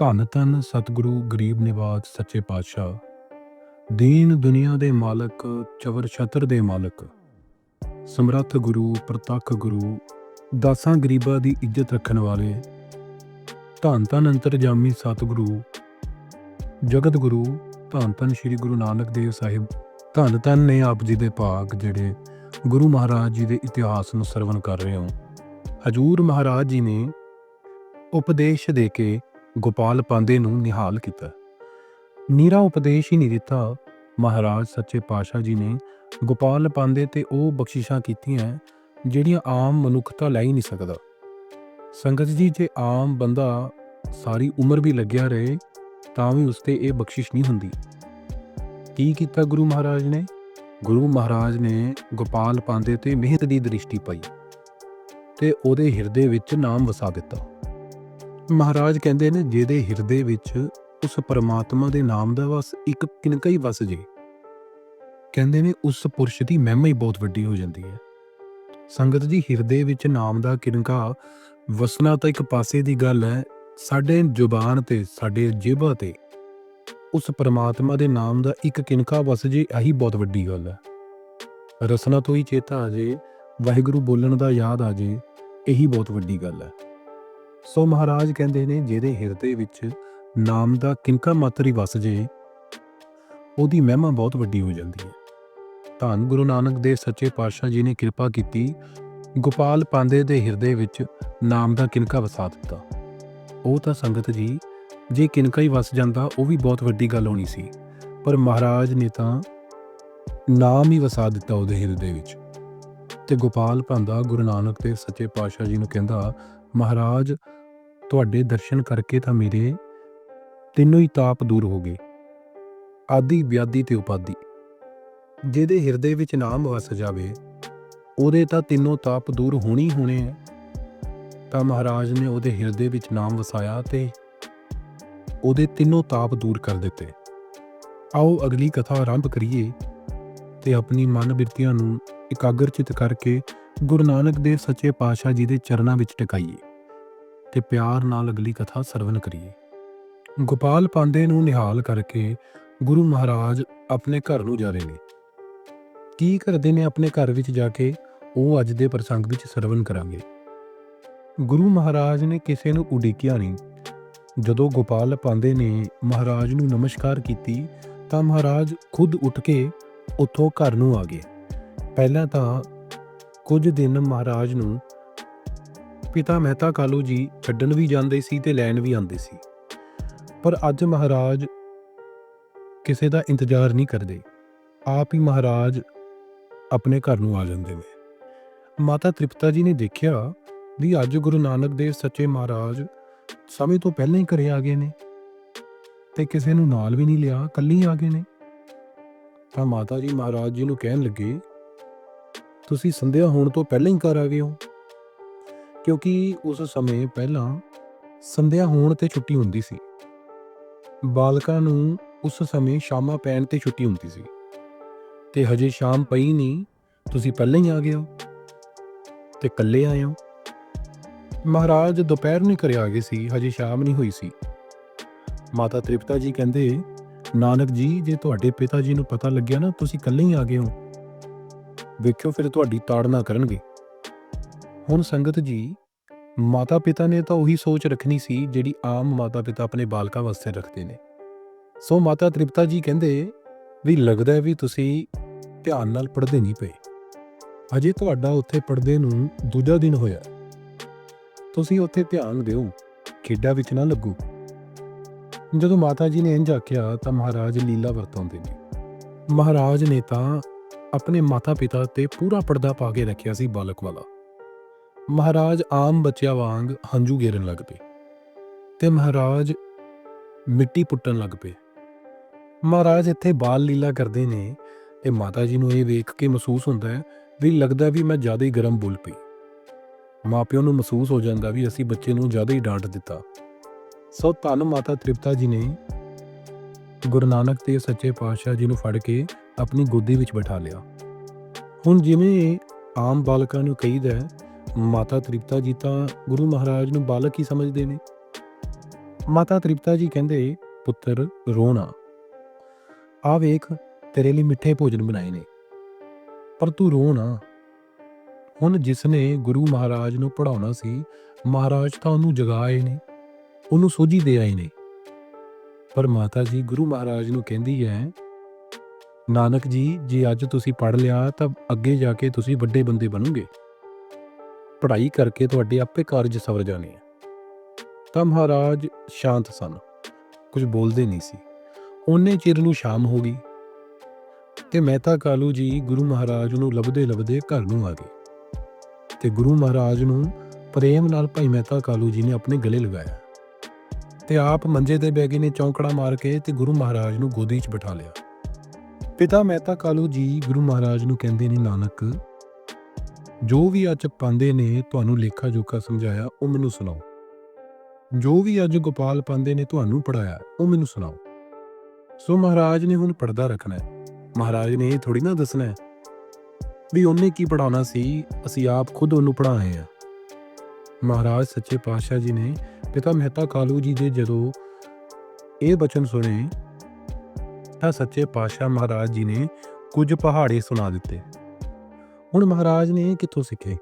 ਧੰਨ ਧੰਨ ਸਤਿਗੁਰੂ ਗਰੀਬ ਨਿਵਾਜ ਸੱਚੇ ਪਾਤਸ਼ਾਹ, ਦੀਨ ਦੁਨੀਆ ਦੇ ਮਾਲਕ, ਚਵਰ ਛਤਰ ਦੇ ਮਾਲਕ, ਸਮਰੱਥ ਗੁਰੂ, ਪ੍ਰਤੱਖ ਗੁਰੂ, ਦਾਸਾਂ ਗਰੀਬਾਂ ਦੀ ਇੱਜ਼ਤ ਰੱਖਣ ਵਾਲੇ, ਧੰਨ ਧੰਨ ਅੰਤਰਜਾਮੀ ਸਤਿਗੁਰੂ, ਜਗਤ ਗੁਰੂ, ਧੰਨ ਧੰਨ ਸ੍ਰੀ ਗੁਰੂ ਨਾਨਕ ਦੇਵ ਸਾਹਿਬ, ਧੰਨ ਧੰਨ ਨੇ ਆਪ ਜੀ ਦੇ ਭਾਗ ਜਿਹੜੇ ਗੁਰੂ ਮਹਾਰਾਜ ਜੀ ਦੇ ਇਤਿਹਾਸ ਨੂੰ ਸਰਵਨ ਕਰ ਰਹੇ ਹੋ। ਹਜੂਰ ਮਹਾਰਾਜ ਜੀ ਨੇ ਉਪਦੇਸ਼ ਦੇ ਕੇ ਗੋਪਾਲ ਪਾਂਦੇ ਨੂੰ ਨਿਹਾਲ ਕੀਤਾ। ਨੀਰਾ ਉਪਦੇਸ਼ ਹੀ ਨਹੀਂ ਦਿੱਤਾ। ਮਹਾਰਾਜ ਸੱਚੇ ਪਾਤਸ਼ਾਹ ਜੀ ਨੇ ਗੋਪਾਲ ਪਾਂਦੇ ਤੇ ਉਹ ਬਖਸ਼ਿਸ਼ਾਂ ਕੀਤੀਆਂ ਜਿਹੜੀਆਂ ਆਮ ਮਨੁੱਖਤਾ ਲੈ ਹੀ ਨਹੀਂ ਸਕਦਾ। ਸੰਗਤ ਜੀ, ਜੇ ਆਮ ਬੰਦਾ ਸਾਰੀ ਉਮਰ ਵੀ ਲੱਗਿਆ ਰਹੇ, ਤਾਂ ਵੀ ਉਸ ਤੇ ਇਹ ਬਖਸ਼ਿਸ਼ ਨਹੀਂ ਹੁੰਦੀ। ਕੀ ਕੀਤਾ ਗੁਰੂ ਮਹਾਰਾਜ ਨੇ? ਗੁਰੂ ਮਹਾਰਾਜ ਨੇ ਗੋਪਾਲ ਪਾਂਦੇ ਤੇ ਮਿਹਨਤ ਦੀ ਦ੍ਰਿਸ਼ਟੀ ਪਾਈ ਤੇ ਉਹਦੇ ਹਿਰਦੇ ਵਿੱਚ ਨਾਮ ਵਸਾ ਦਿੱਤਾ। ਮਹਾਰਾਜ ਕਹਿੰਦੇ ਨੇ, ਜਿਹਦੇ ਹਿਰਦੇ ਵਿੱਚ ਉਸ ਪਰਮਾਤਮਾ ਦੇ ਨਾਮ ਦਾ ਵਸ ਇੱਕ ਕਿਨਕਾ ਹੀ ਵਸ ਜੇ। ਕਹਿੰਦੇ ਨੇ, ਉਸ ਪੁਰਸ਼ ਦੀ ਮਹਿਮਾ ਹੀ ਬਹੁਤ ਵੱਡੀ ਹੋ ਜਾਂਦੀ ਹੈ। ਸੰਗਤ ਜੀ, ਹਿਰਦੇ ਵਿੱਚ ਨਾਮ ਦਾ ਕਿਨਕਾ ਵਸਣਾ ਤਾਂ ਇੱਕ ਪਾਸੇ ਦੀ ਗੱਲ ਹੈ, ਸਾਡੇ ਜ਼ੁਬਾਨ ਤੇ, ਸਾਡੇ ਜੀਭਾ ਤੇ, ਉਸ ਪਰਮਾਤਮਾ ਦੇ ਨਾਮ ਦਾ ਇੱਕ ਕਿਨਕਾ ਵਸ ਜੇ, ਆਹੀ ਬਹੁਤ ਵੱਡੀ ਗੱਲ ਹੈ। ਰਸਨਾ ਤੋਂ ਹੀ ਚੇਤਾ ਆ ਜੇ, ਵਾਹਿਗੁਰੂ ਬੋਲਣ ਦਾ ਯਾਦ ਆ ਜੇ, ਇਹੀ ਬਹੁਤ ਵੱਡੀ ਗੱਲ ਹੈ। ਸੋ ਮਹਾਰਾਜ ਕਹਿੰਦੇ ਨੇ, ਜਿਹਦੇ ਹਿਰਦੇ ਵਿੱਚ ਨਾਮ ਦਾ ਕਿਨਕਾ ਮਾਤਰ ਹੀ ਵਸ ਜੇ, ਉਹਦੀ ਮਹਿਮਾ ਬਹੁਤ ਵੱਡੀ ਹੋ ਜਾਂਦੀ ਹੈ। ਧੰਨ ਗੁਰੂ ਨਾਨਕ ਦੇਵ ਸੱਚੇ ਪਾਤਸ਼ਾਹ ਜੀ ਨੇ ਕਿਰਪਾ ਕੀਤੀ, ਗੋਪਾਲ ਪਾਂਦੇ ਦੇ ਹਿਰਦੇ ਵਿੱਚ ਨਾਮ ਦਾ ਕਿਨਕਾ ਵਸਾ ਦਿੱਤਾ। ਉਹ ਤਾਂ ਸੰਗਤ ਜੀ, ਜੇ ਕਿਨਕਾ ਹੀ ਵਸ ਜਾਂਦਾ, ਉਹ ਵੀ ਬਹੁਤ ਵੱਡੀ ਗੱਲ ਹੋਣੀ ਸੀ। ਪਰ ਮਹਾਰਾਜ ਨੇ ਤਾਂ ਨਾਮ ਹੀ ਵਸਾ ਦਿੱਤਾ ਉਹਦੇ ਹਿਰਦੇ ਵਿੱਚ। ਤੇ ਗੋਪਾਲ ਭਾਂਦਾ ਗੁਰੂ ਨਾਨਕ ਦੇਵ ਸੱਚੇ ਪਾਤਸ਼ਾਹ ਜੀ ਨੂੰ ਕਹਿੰਦਾ, ਮਹਾਰਾਜ ਤੁਹਾਡੇ ਦਰਸ਼ਨ ਕਰਕੇ ਤਾਂ ਮੇਰੇ ਤਿੰਨੋਂ ਹੀ ਤਾਪ ਦੂਰ ਹੋ ਗਏ। ਆਦੀ ਵਿਆਦੀ ਤੇ ਉਪਾਦੀ। ਜਿਹਦੇ ਹਿਰਦੇ ਵਿੱਚ ਨਾਮ ਵਸ ਜਾਵੇ, ਉਹਦੇ ਤਾਂ ਤਿੰਨੋਂ ਤਾਪ ਦੂਰ ਹੋਣੀ ਹੋਣੇ ਹੈ ਤਾਂ ਮਹਾਰਾਜ ਨੇ ਉਹਦੇ ਹਿਰਦੇ ਵਿੱਚ ਨਾਮ ਵਸਾਇਆ ਤੇ ਉਹਦੇ ਤਿੰਨੋਂ ਤਾਪ ਦੂਰ ਕਰ ਦਿੱਤੇ। ਆਓ ਅਗਲੀ ਕਥਾ ਆਰੰਭ ਕਰੀਏ ਤੇ ਆਪਣੀ ਮਨ ਬਿਰਤੀਆਂ ਨੂੰ ਇਕਾਗਰਚਿਤ ਕਰਕੇ ਗੁਰੂ ਨਾਨਕ ਦੇਵ ਸੱਚੇ ਪਾਤਸ਼ਾਹ ਜੀ ਦੇ ਚਰਨਾਂ ਵਿੱਚ ਟਿਕਾਈਏ। ਤੇ ਪਿਆਰ ਨਾਲ ਅਗਲੀ ਕਥਾ ਸਰਵਨ ਕਰੀਏ। ਗੋਪਾਲ ਪਾਂਡੇ ਨੂੰ ਨਿਹਾਲ ਕਰਕੇ ਗੁਰੂ ਮਹਾਰਾਜ ਆਪਣੇ ਘਰ ਨੂੰ ਜਾ ਰਹੇ ਨੇ। ਕੀ ਕਰਦੇ ਨੇ ਆਪਣੇ ਘਰ ਵਿੱਚ ਜਾ ਕੇ? ਉਹ ਅੱਜ ਦੇ ਪ੍ਰਸੰਗ ਵਿੱਚ ਸਰਵਨ ਕਰਾਂਗੇ। ਗੁਰੂ ਮਹਾਰਾਜ ਨੇ ਕਿਸੇ ਨੂੰ ਉਡੀਕਿਆ ਨਹੀਂ। ਜਦੋਂ ਗੋਪਾਲ ਪਾਂਡੇ ਨੇ ਮਹਾਰਾਜ ਨੂੰ ਨਮਸਕਾਰ ਕੀਤੀ, ਤਾਂ ਮਹਾਰਾਜ ਖੁਦ ਉੱਠ ਕੇ ਉੱਥੋਂ ਘਰ ਨੂੰ ਆ ਗਏ। ਪਹਿਲਾਂ ਤਾਂ ਕੁਝ ਦਿਨ ਮਹਾਰਾਜ ਨੂੰ ਪਿਤਾ ਮਹਿਤਾ ਕਾਲੂ ਜੀ ਛੱਡਣ ਵੀ ਜਾਂਦੇ ਸੀ ਤੇ ਲੈਣ ਵੀ ਆਉਂਦੇ ਸੀ। ਪਰ ਅੱਜ ਮਹਾਰਾਜ ਕਿਸੇ ਦਾ ਇੰਤਜ਼ਾਰ ਨਹੀਂ ਕਰਦੇ। ਆਪ ਹੀ ਮਹਾਰਾਜ ਆਪਣੇ ਘਰ ਨੂੰ ਆ ਜਾਂਦੇ ਨੇ। ਮਾਤਾ ਤ੍ਰਿਪਤਾ ਜੀ ਨੇ ਦੇਖਿਆ ਵੀ ਅੱਜ ਗੁਰੂ ਨਾਨਕ ਦੇਵ ਸੱਚੇ ਮਹਾਰਾਜ ਸਮੇਂ ਤੋਂ ਪਹਿਲਾਂ ਹੀ ਘਰੇ ਆ ਗਏ ਨੇ ਤੇ ਕਿਸੇ ਨੂੰ ਨਾਲ ਵੀ ਨਹੀਂ ਲਿਆ ਕੱਲੀ ਆ ਗਏ ਨੇ। ਤਾਂ ਮਾਤਾ ਜੀ ਮਹਾਰਾਜ ਜੀ ਨੂੰ ਕਹਿਣ ਲੱਗੇ, ਤੁਸੀਂ ਸੰਧਿਆ ਹੋਣ ਤੋਂ ਪਹਿਲਾਂ ਹੀ ਘਰ ਆ ਗਏ ਹੋ। ਕਿਉਂਕਿ ਉਸ ਸਮੇਂ ਪਹਿਲਾਂ ਸੰਧਿਆ ਹੋਣ ਤੇ ਛੁੱਟੀ ਹੁੰਦੀ ਸੀ। ਬਾਲਕਾਂ ਨੂੰ ਉਸ ਸਮੇਂ ਸ਼ਾਮਾਂ ਪੈਣ ਤੇ ਛੁੱਟੀ ਹੁੰਦੀ ਸੀ। ਤੇ ਹਜੇ ਸ਼ਾਮ ਪਈ ਨਹੀਂ, ਤੁਸੀਂ ਪਹਿਲਾਂ ਹੀ ਆ ਗਏ ਹੋ। ਤੇ ਇਕੱਲੇ ਆਏ ਹੋ। ਮਹਾਰਾਜ ਦੁਪਹਿਰ ਨੂੰ ਘਰੇ ਆ ਗਏ ਸੀ, ਹਜੇ ਸ਼ਾਮ ਨਹੀਂ ਹੋਈ ਸੀ। ਮਾਤਾ ਤ੍ਰਿਪਤਾ ਜੀ ਕਹਿੰਦੇ, ਨਾਨਕ ਜੀ, ਜੇ ਤੁਹਾਡੇ ਪਿਤਾ ਜੀ ਨੂੰ ਪਤਾ ਲੱਗਿਆ ਨਾ, ਤੁਸੀਂ ਇਕੱਲੇ ਹੀ ਆ ਗਏ ਹੋ। ਵੇਖਿਓ ਫਿਰ ਤੁਹਾਡੀ ਤਾੜਨਾ ਕਰਨਗੇ। ਹੁਣ ਸੰਗਤ ਜੀ ਮਾਤਾ ਪਿਤਾ ਨੇ ਤਾਂ ਉਹੀ ਸੋਚ ਰੱਖਣੀ ਸੀ ਜਿਹੜੀ ਆਮ ਮਾਤਾ ਪਿਤਾ ਆਪਣੇ ਬਾਲਕਾਂ ਵਾਸਤੇ ਰੱਖਦੇ ਨੇ। ਸੋ ਮਾਤਾ ਤ੍ਰਿਪਤਾ ਜੀ ਕਹਿੰਦੇ ਵੀ ਲੱਗਦਾ ਹੈ ਵੀ ਤੁਸੀਂ ਧਿਆਨ ਨਾਲ ਪੜ੍ਹਦੇ ਨਹੀਂ ਪਏ। ਅਜੇ ਤੁਹਾਡਾ ਉੱਥੇ ਪੜ੍ਹਦੇ ਨੂੰ ਦੂਜਾ ਦਿਨ ਹੋਇਆ। ਤੁਸੀਂ ਉੱਥੇ ਧਿਆਨ ਦਿਓ, ਖੇਡਾਂ ਵਿੱਚ ਨਾ ਲੱਗੋ। ਜਦੋਂ ਮਾਤਾ ਜੀ ਨੇ ਇੰਜ ਆਖਿਆ ਤਾਂ ਮਹਾਰਾਜ ਲੀਲਾ ਵਰਤਾਉਂਦੇ ਨੇ। ਮਹਾਰਾਜ ਨੇ ਤਾਂ ਆਪਣੇ ਮਾਤਾ ਪਿਤਾ ਤੇ ਪੂਰਾ ਪਰਦਾ ਪਾ ਕੇ ਰੱਖਿਆ ਸੀ ਬਾਲਕ ਵਾਲਾ। ਮਹਾਰਾਜ ਆਮ ਬੱਚਿਆਂ ਵਾਂਗ ਹੰਝੂ ਗੇਰਨ ਲੱਗ ਪਏ ਤੇ ਮਹਾਰਾਜ ਮਿੱਟੀ ਪੁੱਟਣ ਲੱਗ ਪਏ। ਮਹਾਰਾਜ ਇੱਥੇ ਬਾਲ ਲੀਲਾ ਕਰਦੇ ਨੇ ਤੇ ਮਾਤਾ ਜੀ ਨੂੰ ਇਹ ਵੇਖ ਕੇ ਮਹਿਸੂਸ ਹੁੰਦਾ ਹੈ ਵੀ ਲੱਗਦਾ ਵੀ ਮੈਂ ਜ਼ਿਆਦਾ ਹੀ ਗਰਮ ਬੋਲ ਪਈ। ਮਾਪਿਆਂ ਨੂੰ ਮਹਿਸੂਸ ਹੋ ਜਾਂਦਾ ਵੀ ਅਸੀਂ ਬੱਚੇ ਨੂੰ ਜ਼ਿਆਦਾ ਹੀ ਡਾਂਟ ਦਿੱਤਾ। ਸੋ ਧੰਨ ਮਾਤਾ ਤ੍ਰਿਪਤਾ ਜੀ ਨੇ ਗੁਰੂ ਨਾਨਕ ਦੇਵ ਸੱਚੇ ਪਾਤਸ਼ਾਹ ਜੀ ਨੂੰ ਫੜ ਕੇ ਆਪਣੀ ਗੋਦੀ ਵਿੱਚ ਬਿਠਾ ਲਿਆ। ਹੁਣ ਜਿਵੇਂ ਆਮ ਬਾਲਕਾਂ ਨੂੰ ਕਹੀਦਾ ਹੈ, ਮਾਤਾ ਤ੍ਰਿਪਤਾ ਜੀ ਤਾਂ ਗੁਰੂ ਮਹਾਰਾਜ ਨੂੰ ਬਾਲਕ ਹੀ ਸਮਝਦੇ ਨੇ। ਮਾਤਾ ਤ੍ਰਿਪਤਾ ਜੀ ਕਹਿੰਦੇ, ਪੁੱਤਰ ਰੋਣਾ ਆ ਵੇਖ, ਤੇਰੇ ਲਈ ਮਿੱਠੇ ਭੋਜਨ ਬਣਾਏ ਨੇ। ਪਰ ਤੂੰ ਰੋ ਨਾ। ਹੁਣ ਜਿਸ ਨੇ ਗੁਰੂ ਮਹਾਰਾਜ ਨੂੰ ਪੜਾਉਣਾ ਸੀ, ਮਹਾਰਾਜ ਤਾਂ ਉਹਨੂੰ ਜਗਾਏ ਨੇ, ਉਹਨੂੰ ਸੋਝੀ ਦੇ ਆਏ ਨੇ। ਪਰ ਮਾਤਾ ਜੀ ਗੁਰੂ ਮਹਾਰਾਜ ਨੂੰ ਕਹਿੰਦੀ ਹੈ, ਨਾਨਕ ਜੀ, ਜੇ ਅੱਜ ਤੁਸੀਂ ਪੜ ਲਿਆ ਤਾਂ ਅੱਗੇ ਜਾ ਕੇ ਤੁਸੀਂ ਵੱਡੇ ਬੰਦੇ ਬਣੋਗੇ। ਪੜ੍ਹਾਈ ਕਰਕੇ ਤੁਹਾਡੇ ਆਪੇ ਕਾਰਜ ਸਵਰ ਜਾਣੇ ਆ। ਤਾਂ ਮਹਾਰਾਜ ਸ਼ਾਂਤ ਸਨ। ਕੁਝ ਬੋਲਦੇ ਨਹੀਂ ਸੀ। ਉਹਨੇ ਚਿਰ ਨੂੰ ਸ਼ਾਮ ਹੋ ਗਈ ਤੇ ਮਹਿਤਾ ਕਾਲੂ ਜੀ ਗੁਰੂ ਮਹਾਰਾਜ ਨੂੰ ਲੱਭਦੇ ਲੱਭਦੇ ਘਰ ਨੂੰ ਆ ਗਏ ਤੇ ਗੁਰੂ ਮਹਾਰਾਜ ਨੂੰ ਪ੍ਰੇਮ ਨਾਲ ਭਾਈ ਮਹਿਤਾ ਕਾਲੂ ਜੀ ਨੇ ਆਪਣੇ ਗਲੇ ਲਗਾਇਆ ਤੇ ਆਪ ਮੰਜੇ ਤੇ ਬਹਿ ਗਏ ਨੇ ਚੌਂਕੜਾ ਮਾਰ ਕੇ ਤੇ ਗੁਰੂ ਮਹਾਰਾਜ ਨੂੰ ਗੋਦੀ 'ਚ ਬਿਠਾ ਲਿਆ। ਪਿਤਾ ਮਹਿਤਾ ਕਾਲੂ ਜੀ ਗੁਰੂ ਮਹਾਰਾਜ ਨੂੰ ਕਹਿੰਦੇ ਨੇ, ਨਾਨਕ ਜੋ ਵੀ ਅੱਜ ਪਾਂਦੇ ਨੇ, ਤੁਹਾਨੂੰ ਲੇਖਾ ਜੋਖਾ ਸਮਝਾਇਆ, ਉਹ ਮੈਨੂੰ ਸੁਣਾਓ। ਜੋ ਵੀ ਅੱਜ ਗੋਪਾਲ ਪਾਂਦੇ ਨੇ, ਤੁਹਾਨੂੰ ਪੜਾਇਆ ਉਹ ਮੈਨੂੰ ਸੁਣਾਓ। ਸੋ ਮਹਾਰਾਜ ਨੇ ਹੁਣ ਪਰਦਾ ਰੱਖਣਾ ਹੈ। ਮਹਾਰਾਜ ਨੇ ਇਹ ਥੋੜੀ ਨਾ ਦੱਸਣਾ ਹੈ ਵੀ ਉਹਨੇ ਕੀ ਪੜਾਉਣਾ ਸੀ, ਅਸੀਂ ਆਪ ਖੁਦ ਉਹਨੂੰ ਪੜਾਏ ਆ ਮਹਾਰਾਜ ਸੱਚੇ ਪਾਤਸ਼ਾਹ ਜੀ ਨੇ, ਪਿਤਾ ਮਹਿਤਾ ਕਾਲੂ ਜੀ ਦੇ ਜਦੋਂ ਇਹ ਬਚਨ ਸੁਣੇ, ਤਾਂ ਸੱਚੇ ਪਾਤਸ਼ਾਹ ਮਹਾਰਾਜ ਜੀ ਨੇ ਕੁਝ ਪਹਾੜੇ ਸੁਣਾ ਦਿੱਤੇ। ਹੁਣ ਮਹਾਰਾਜ ਨੇ ਇਹ ਕਿੱਥੋਂ ਸਿੱਖੇ?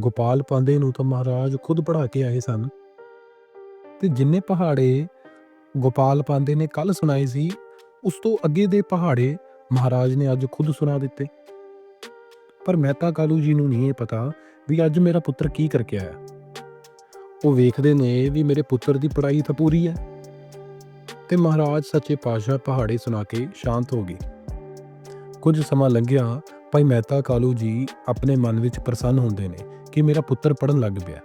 ਗੋਪਾਲ ਪਾਂਦੇ ਨੂੰ ਤਾਂ ਮਹਾਰਾਜ ਖੁਦ ਪੜਾ ਕੇ ਆਏ ਸਨ। ਤੇ ਜਿੰਨੇ ਪਹਾੜੇ ਗੋਪਾਲ ਪਾਂਦੇ ਨੇ ਕੱਲ ਸੁਣਾਏ ਸੀ, ਉਸ ਤੋਂ ਅੱਗੇ ਦੇ ਪਹਾੜੇ ਮਹਾਰਾਜ ਨੇ ਅੱਜ ਖੁਦ ਸੁਣਾ ਦਿੱਤੇ। ਪਰ ਮਹਿਤਾ ਕਾਲੂ ਜੀ ਨੂੰ ਨਹੀਂ ਇਹ ਪਤਾ ਵੀ ਅੱਜ ਮੇਰਾ ਪੁੱਤਰ ਕੀ ਕਰਕੇ ਆਇਆ। ਉਹ ਵੇਖਦੇ ਨੇ ਵੀ ਮੇਰੇ ਪੁੱਤਰ ਦੀ ਪੜ੍ਹਾਈ ਤਾਂ ਪੂਰੀ ਹੈ। ਤੇ ਮਹਾਰਾਜ ਸੱਚੇ ਪਾਤਸ਼ਾਹ ਪਹਾੜੇ ਸੁਣਾ ਕੇ ਸ਼ਾਂਤ ਹੋ ਗਏ। ਕੁਝ ਸਮਾਂ ਲੰਘਿਆ ਭਾਈ ਮਹਿਤਾ ਕਾਲੂ ਜੀ ਆਪਣੇ ਮਨ ਵਿੱਚ ਪ੍ਰਸੰਨ ਹੁੰਦੇ ਨੇ ਕਿ ਮੇਰਾ ਪੁੱਤਰ ਪੜਨ ਲੱਗ ਪਿਆ।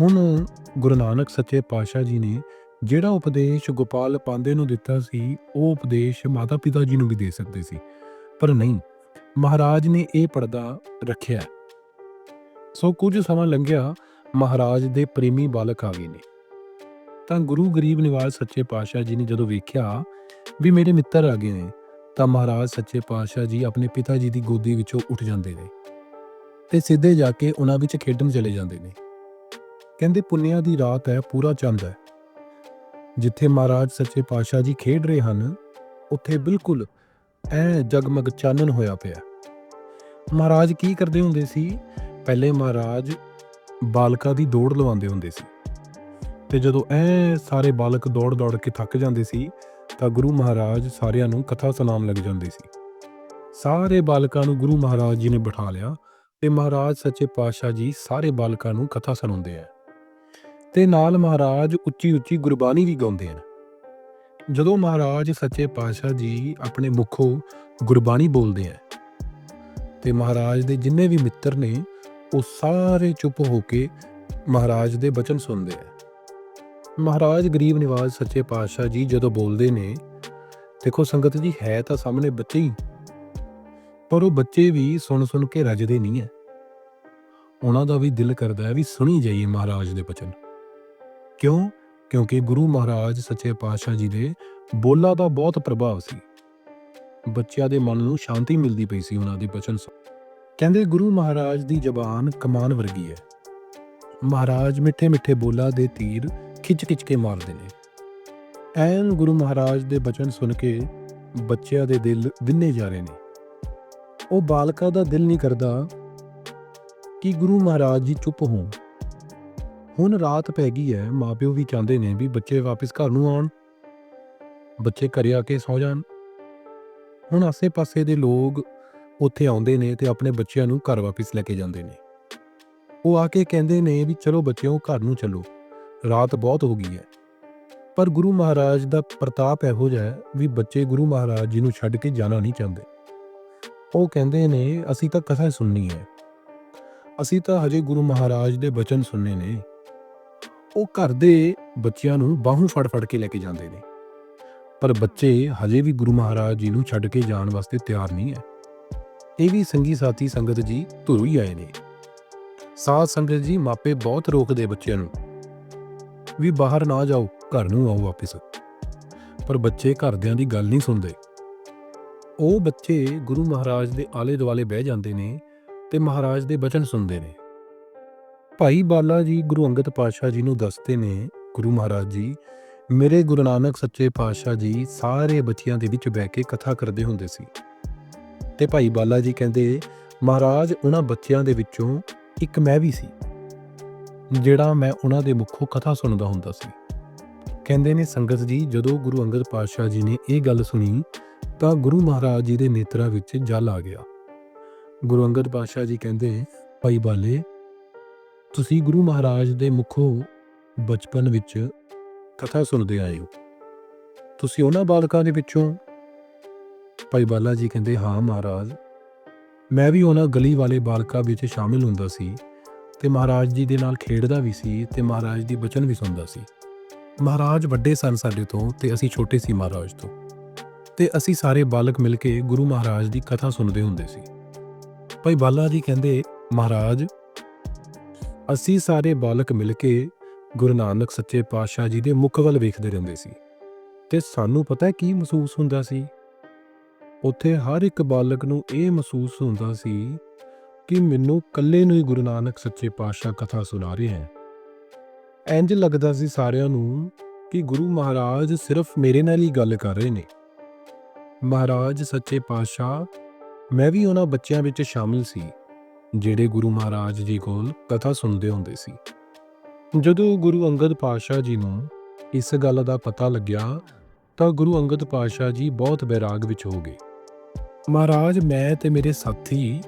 ਹੁਣ ਗੁਰੂ ਨਾਨਕ ਸੱਚੇ ਪਾਤਸ਼ਾਹ ਜੀ ਨੇ ਜਿਹੜਾ ਉਪਦੇਸ਼ ਗੋਪਾਲ ਪਾਂਦੇ ਨੂੰ ਦਿੱਤਾ ਸੀ, ਉਹ ਉਪਦੇਸ਼ ਮਾਤਾ ਪਿਤਾ ਜੀ ਨੂੰ ਵੀ ਦੇ ਸਕਦੇ ਸੀ। ਪਰ ਨਹੀਂ, ਮਹਾਰਾਜ ਨੇ ਇਹ ਪਰਦਾ ਰੱਖਿਆ। ਸੋ ਕੁਝ ਸਮਾਂ ਲੰਘਿਆ, ਮਹਾਰਾਜ ਦੇ ਪ੍ਰੇਮੀ ਬਾਲਕ ਆ ਗਏ ਨੇ। ਤਾਂ ਗੁਰੂ ਗਰੀਬ ਨਿਵਾਜ ਸੱਚੇ ਪਾਤਸ਼ਾਹ ਜੀ ਨੇ ਜਦੋਂ ਵੇਖਿਆ ਵੀ ਮੇਰੇ ਮਿੱਤਰ ਆ ਗਏ ਨੇ ਤਾਂ ਮਹਾਰਾਜ ਸੱਚੇ ਪਾਤਸ਼ਾਹ ਜੀ ਆਪਣੇ ਪਿਤਾ ਜੀ ਦੀ ਗੋਦੀ ਵਿੱਚੋਂ ਉੱਠ ਜਾਂਦੇ ਨੇ ਤੇ ਸਿੱਧੇ ਜਾ ਕੇ ਉਹਨਾਂ ਵਿੱਚ ਖੇਡਣ ਚਲੇ ਜਾਂਦੇ ਨੇ। ਕਹਿੰਦੇ ਪੁੰਨਿਆ ਦੀ ਰਾਤ ਹੈ, ਪੂਰਾ ਚੰਦ ਹੈ। ਜਿੱਥੇ ਮਹਾਰਾਜ ਸੱਚੇ ਪਾਤਸ਼ਾਹ ਜੀ ਖੇਡ ਰਹੇ ਹਨ, ਉੱਥੇ ਬਿਲਕੁਲ ਐ ਜਗਮਗ ਚਾਨਣ ਹੋਇਆ ਪਿਆ। ਮਹਾਰਾਜ ਕੀ ਕਰਦੇ ਹੁੰਦੇ ਸੀ? ਪਹਿਲੇ ਮਹਾਰਾਜ ਬਾਲਕਾਂ ਦੀ ਦੌੜ ਲਵਾਉਂਦੇ ਹੁੰਦੇ ਸੀ। ਤੇ ਜਦੋਂ ਐ ਸਾਰੇ ਬਾਲਕ ਦੌੜ ਦੌੜ ਕੇ ਥੱਕ ਜਾਂਦੇ ਸੀ ਤਾਂ ਗੁਰੂ ਮਹਾਰਾਜ ਸਾਰਿਆਂ ਨੂੰ ਕਥਾ ਸੁਣਾਉਣ ਲੱਗ ਜਾਂਦੇ ਸੀ। ਸਾਰੇ ਬਾਲਕਾਂ ਨੂੰ ਗੁਰੂ ਮਹਾਰਾਜ ਜੀ ਨੇ ਬਿਠਾ ਲਿਆ ਤੇ ਮਹਾਰਾਜ ਸੱਚੇ ਪਾਤਸ਼ਾਹ ਜੀ ਸਾਰੇ ਬਾਲਕਾਂ ਨੂੰ ਕਥਾ ਸੁਣਾਉਂਦੇ ਆ। ਤੇ ਨਾਲ ਮਹਾਰਾਜ ਉੱਚੀ ਉੱਚੀ ਗੁਰਬਾਣੀ ਵੀ ਗਾਉਂਦੇ ਹਨ। ਜਦੋਂ ਮਹਾਰਾਜ ਸੱਚੇ ਪਾਤਸ਼ਾਹ ਜੀ ਆਪਣੇ ਮੁਖੋਂ ਗੁਰਬਾਣੀ ਬੋਲਦੇ ਆ ਤੇ ਮਹਾਰਾਜ ਦੇ ਜਿੰਨੇ ਵੀ ਮਿੱਤਰ ਨੇ, ਉਹ ਸਾਰੇ ਚੁੱਪ ਹੋ ਕੇ ਮਹਾਰਾਜ ਦੇ ਬਚਨ ਸੁਣਦੇ ਆ। ਮਹਾਰਾਜ, ਗਰੀਬ ਨਿਵਾਜ ਸੱਚੇ ਪਾਤਸ਼ਾਹ ਜੀ ਜਦੋਂ ਬੋਲਦੇ ਨੇ, ਦੇਖੋ ਸੰਗਤ ਜੀ ਹੈ ਤਾਂ ਸਾਹਮਣੇ ਬੱਚੇ ਹੀ, ਪਰ ਉਹ ਬੱਚੇ ਵੀ ਸੁਣ ਸੁਣ ਕੇ ਰੱਜਦੇ ਨਹੀਂ ਹੈ ਉਹਨਾਂ ਦਾ ਵੀ ਦਿਲ ਕਰਦਾ ਹੈ ਵੀ ਸੁਣੀ ਜਾਈਏ ਮਹਾਰਾਜ ਦੇ ਬਚਨ। ਕਿਉਂ? ਕਿਉਂਕਿ ਗੁਰੂ ਮਹਾਰਾਜ ਸੱਚੇ ਪਾਤਸ਼ਾਹ ਜੀ ਦੇ ਬੋਲਾਂ ਦਾ ਬਹੁਤ ਪ੍ਰਭਾਵ ਸੀ। ਬੱਚਿਆਂ ਦੇ ਮਨ ਨੂੰ ਸ਼ਾਂਤੀ ਮਿਲਦੀ ਪਈ ਸੀ ਉਹਨਾਂ ਦੇ ਬਚਨ ਸੁਣ। ਕਹਿੰਦੇ ਗੁਰੂ ਮਹਾਰਾਜ ਦੀ ਜ਼ਬਾਨ ਕਮਾਨ ਵਰਗੀ ਹੈ ਮਹਾਰਾਜ ਮਿੱਠੇ ਮਿੱਠੇ ਬੋਲਾਂ ਦੇ ਤੀਰ ਖਿੱਚ ਖਿੱਚ ਕੇ ਮਾਰਦੇ ਨੇ। ਐਨ ਗੁਰੂ ਮਹਾਰਾਜ ਦੇ ਬਚਨ ਸੁਣ ਕੇ ਬੱਚਿਆਂ ਦੇ ਦਿਲ ਵਿੰਨੇ ਜਾ ਰਹੇ ਨੇ। ਉਹ ਬਾਲਕਾਂ ਦਾ ਦਿਲ ਨਹੀਂ ਕਰਦਾ ਕਿ ਗੁਰੂ ਮਹਾਰਾਜ ਜੀ ਚੁੱਪ ਹੋਣ। ਹੁਣ ਰਾਤ ਪੈ ਗਈ ਹੈ, ਮਾਪਿਓ ਵੀ ਚਾਹੁੰਦੇ ਨੇ ਵੀ ਬੱਚੇ ਵਾਪਸ ਘਰ ਨੂੰ ਆਉਣ। ਬੱਚੇ ਘਰੇ ਆ ਕੇ ਸੌ ਜਾਣ। ਹੁਣ ਆਸੇ-ਪਾਸੇ ਦੇ ਲੋਕ ਉੱਥੇ ਆਉਂਦੇ ਨੇ ਤੇ ਆਪਣੇ ਬੱਚਿਆਂ ਨੂੰ ਘਰ ਵਾਪਸ ਲੈ ਕੇ ਜਾਂਦੇ ਨੇ। ਉਹ ਆ ਕੇ ਕਹਿੰਦੇ ਨੇ ਵੀ ਚਲੋ ਬੱਚਿਓ, ਘਰ ਨੂੰ ਚਲੋ। ਰਾਤ ਬਹੁਤ ਹੋ ਗਈ ਹੈ। ਪਰ ਗੁਰੂ ਮਹਾਰਾਜ ਦਾ ਪ੍ਰਤਾਪ ਇਹੋ ਜਿਹਾ ਹੈ ਵੀ ਬੱਚੇ ਗੁਰੂ ਮਹਾਰਾਜ ਜੀ ਨੂੰ ਛੱਡ ਕੇ ਜਾਣਾ ਨਹੀਂ ਚਾਹੁੰਦੇ। ਉਹ ਕਹਿੰਦੇ ਨੇ, ਅਸੀਂ ਤਾਂ ਕਥਾ ਸੁਣਨੀ ਹੈ। ਅਸੀਂ ਤਾਂ ਹਜੇ ਗੁਰੂ ਮਹਾਰਾਜ ਦੇ ਬਚਨ ਸੁਣਨੇ ਨੇ। ਉਹ ਘਰ ਦੇ ਬੱਚਿਆਂ ਨੂੰ ਬਾਹੋਂ ਫੜ ਫੜ ਕੇ ਲੈ ਕੇ ਜਾਂਦੇ ਨੇ। ਪਰ ਬੱਚੇ ਹਜੇ ਵੀ ਗੁਰੂ ਮਹਾਰਾਜ ਜੀ ਨੂੰ ਛੱਡ ਕੇ ਜਾਣ ਵਾਸਤੇ ਤਿਆਰ ਨਹੀਂ ਹੈ। ਇਹ ਵੀ ਸੰਗੀ ਸਾਥੀ ਸੰਗਤ ਜੀ ਧੁਰੂ ਹੀ ਆਏ ਨੇ। ਸਾਧ ਸੰਗਤ ਜੀ ਮਾਪੇ ਬਹੁਤ ਰੋਕਦੇ ਬੱਚਿਆਂ ਨੂੰ। ਵੀ ਬਾਹਰ ਨਾ ਜਾਓ, ਘਰ ਨੂੰ ਆਓ ਵਾਪਸ। ਪਰ ਬੱਚੇ ਘਰਦਿਆਂ ਦੀ ਗੱਲ ਨਹੀਂ ਸੁਣਦੇ। ਉਹ ਬੱਚੇ ਗੁਰੂ ਮਹਾਰਾਜ ਦੇ ਆਲੇ ਦੁਆਲੇ ਬਹਿ ਜਾਂਦੇ ਨੇ ਤੇ ਮਹਾਰਾਜ ਦੇ ਬਚਨ ਸੁਣਦੇ ਨੇ। ਭਾਈ ਬਾਲਾ ਜੀ ਗੁਰੂ ਅੰਗਦ ਪਾਤਸ਼ਾਹ ਜੀ ਨੂੰ ਦੱਸਦੇ ਨੇ, ਗੁਰੂ ਮਹਾਰਾਜ ਜੀ, ਮੇਰੇ ਗੁਰੂ ਨਾਨਕ ਸੱਚੇ ਪਾਤਸ਼ਾਹ ਜੀ ਸਾਰੇ ਬੱਚਿਆਂ ਦੇ ਵਿੱਚ ਬਹਿ ਕੇ ਕਥਾ ਕਰਦੇ ਹੁੰਦੇ ਸੀ। ਤੇ ਭਾਈ ਬਾਲਾ ਜੀ ਕਹਿੰਦੇ, ਮਹਾਰਾਜ ਉਹਨਾਂ ਬੱਚਿਆਂ ਦੇ ਵਿੱਚੋਂ ਇੱਕ ਮੈਂ ਵੀ ਸੀ। ਜਿਹੜਾ ਮੈਂ ਉਹਨਾਂ ਦੇ ਮੁੱਖੋਂ ਕਥਾ ਸੁਣਦਾ ਹੁੰਦਾ ਸੀ। ਕਹਿੰਦੇ ਨੇ ਸੰਗਤ ਜੀ, ਜਦੋਂ ਗੁਰੂ ਅੰਗਦ ਪਾਤਸ਼ਾਹ ਜੀ ਨੇ ਇਹ ਗੱਲ ਸੁਣੀ, ਤਾਂ ਗੁਰੂ ਮਹਾਰਾਜ ਜੀ ਦੇ ਨੇਤਰਾਂ ਵਿੱਚ ਜਲ ਆ ਗਿਆ। ਗੁਰੂ ਅੰਗਦ ਪਾਤਸ਼ਾਹ ਜੀ ਕਹਿੰਦੇ, ਭਾਈ ਬਾਲੇ, ਤੁਸੀਂ ਗੁਰੂ ਮਹਾਰਾਜ ਦੇ ਮੁਖੋਂ ਬਚਪਨ ਵਿੱਚ ਕਥਾ ਸੁਣਦੇ ਆਏ ਹੋ। ਤੁਸੀਂ ਉਹਨਾਂ ਬਾਲਕਾਂ ਦੇ ਵਿੱਚੋਂ ਭਾਈ ਬਾਲਾ ਜੀ ਕਹਿੰਦੇ, ਹਾਂ ਮਹਾਰਾਜ, ਮੈਂ ਵੀ ਉਹਨਾਂ ਗਲੀ ਵਾਲੇ ਬਾਲਕਾਂ ਵਿੱਚ ਸ਼ਾਮਿਲ ਹੁੰਦਾ ਸੀ। ਤੇ ਮਹਾਰਾਜ ਜੀ ਦੇ ਨਾਲ ਖੇਡਦਾ ਵੀ ਸੀ ਤੇ ਮਹਾਰਾਜ ਦੀ ਬਚਨ ਵੀ ਸੁਣਦਾ ਸੀ। ਮਹਾਰਾਜ ਵੱਡੇ ਸਨ ਸਾਡੇ ਤੋਂ ਤੇ ਅਸੀਂ ਛੋਟੇ ਸੀ ਮਹਾਰਾਜ ਤੋਂ। ਤੇ ਅਸੀਂ ਸਾਰੇ ਬਾਲਕ ਮਿਲ ਕੇ ਗੁਰੂ ਮਹਾਰਾਜ ਦੀ ਕਥਾ ਸੁਣਦੇ ਹੁੰਦੇ ਸੀ। ਭਾਈ ਬਾਲਾ ਜੀ ਕਹਿੰਦੇ, ਮਹਾਰਾਜ, ਅਸੀਂ ਸਾਰੇ ਬਾਲਕ ਮਿਲ ਕੇ ਗੁਰੂ ਨਾਨਕ ਸੱਚੇ ਪਾਤਸ਼ਾਹ ਜੀ ਦੇ ਮੁਖ ਵੱਲ ਵੇਖਦੇ ਰਹਿੰਦੇ ਸੀ ਤੇ ਸਾਨੂੰ ਪਤਾ ਕੀ ਮਹਿਸੂਸ ਹੁੰਦਾ ਸੀ? ਉੱਥੇ ਹਰ ਇੱਕ ਬਾਲਕ ਨੂੰ ਇਹ ਮਹਿਸੂਸ ਹੁੰਦਾ ਸੀ ਕਿ ਮੈਨੂੰ ਇਕੱਲੇ ਨੂੰ ਹੀ ਗੁਰੂ ਨਾਨਕ ਸੱਚੇ ਪਾਤਸ਼ਾਹ ਕਥਾ ਸੁਣਾ ਰਹੇ ਹੈ। ਇੰਜ ਲੱਗਦਾ ਸੀ ਸਾਰਿਆਂ ਨੂੰ ਕਿ ਗੁਰੂ ਮਹਾਰਾਜ ਸਿਰਫ ਮੇਰੇ ਨਾਲ ਹੀ ਗੱਲ ਕਰ ਰਹੇ ਨੇ। ਮਹਾਰਾਜ ਸੱਚੇ ਪਾਤਸ਼ਾਹ, ਮੈਂ ਵੀ ਉਹਨਾਂ ਬੱਚਿਆਂ ਵਿੱਚ ਸ਼ਾਮਿਲ ਸੀ, ਜਿਹੜੇ ਗੁਰੂ ਮਹਾਰਾਜ ਜੀ ਕੋਲ ਕਥਾ ਸੁਣਦੇ ਹੁੰਦੇ ਸੀ। ਜਦੋਂ ਗੁਰੂ ਅੰਗਦ ਪਾਤਸ਼ਾਹ ਜੀ ਨੂੰ ਇਸ ਗੱਲ ਦਾ ਪਤਾ ਲੱਗਿਆ, ਤਾਂ ਗੁਰੂ ਅੰਗਦ ਪਾਤਸ਼ਾਹ ਜੀ ਬਹੁਤ ਬੈਰਾਗ ਵਿੱਚ ਹੋ ਗਏ। ਮਹਾਰਾਜ, ਮੈਂ ਤੇ ਮੇਰੇ ਸਾਥੀ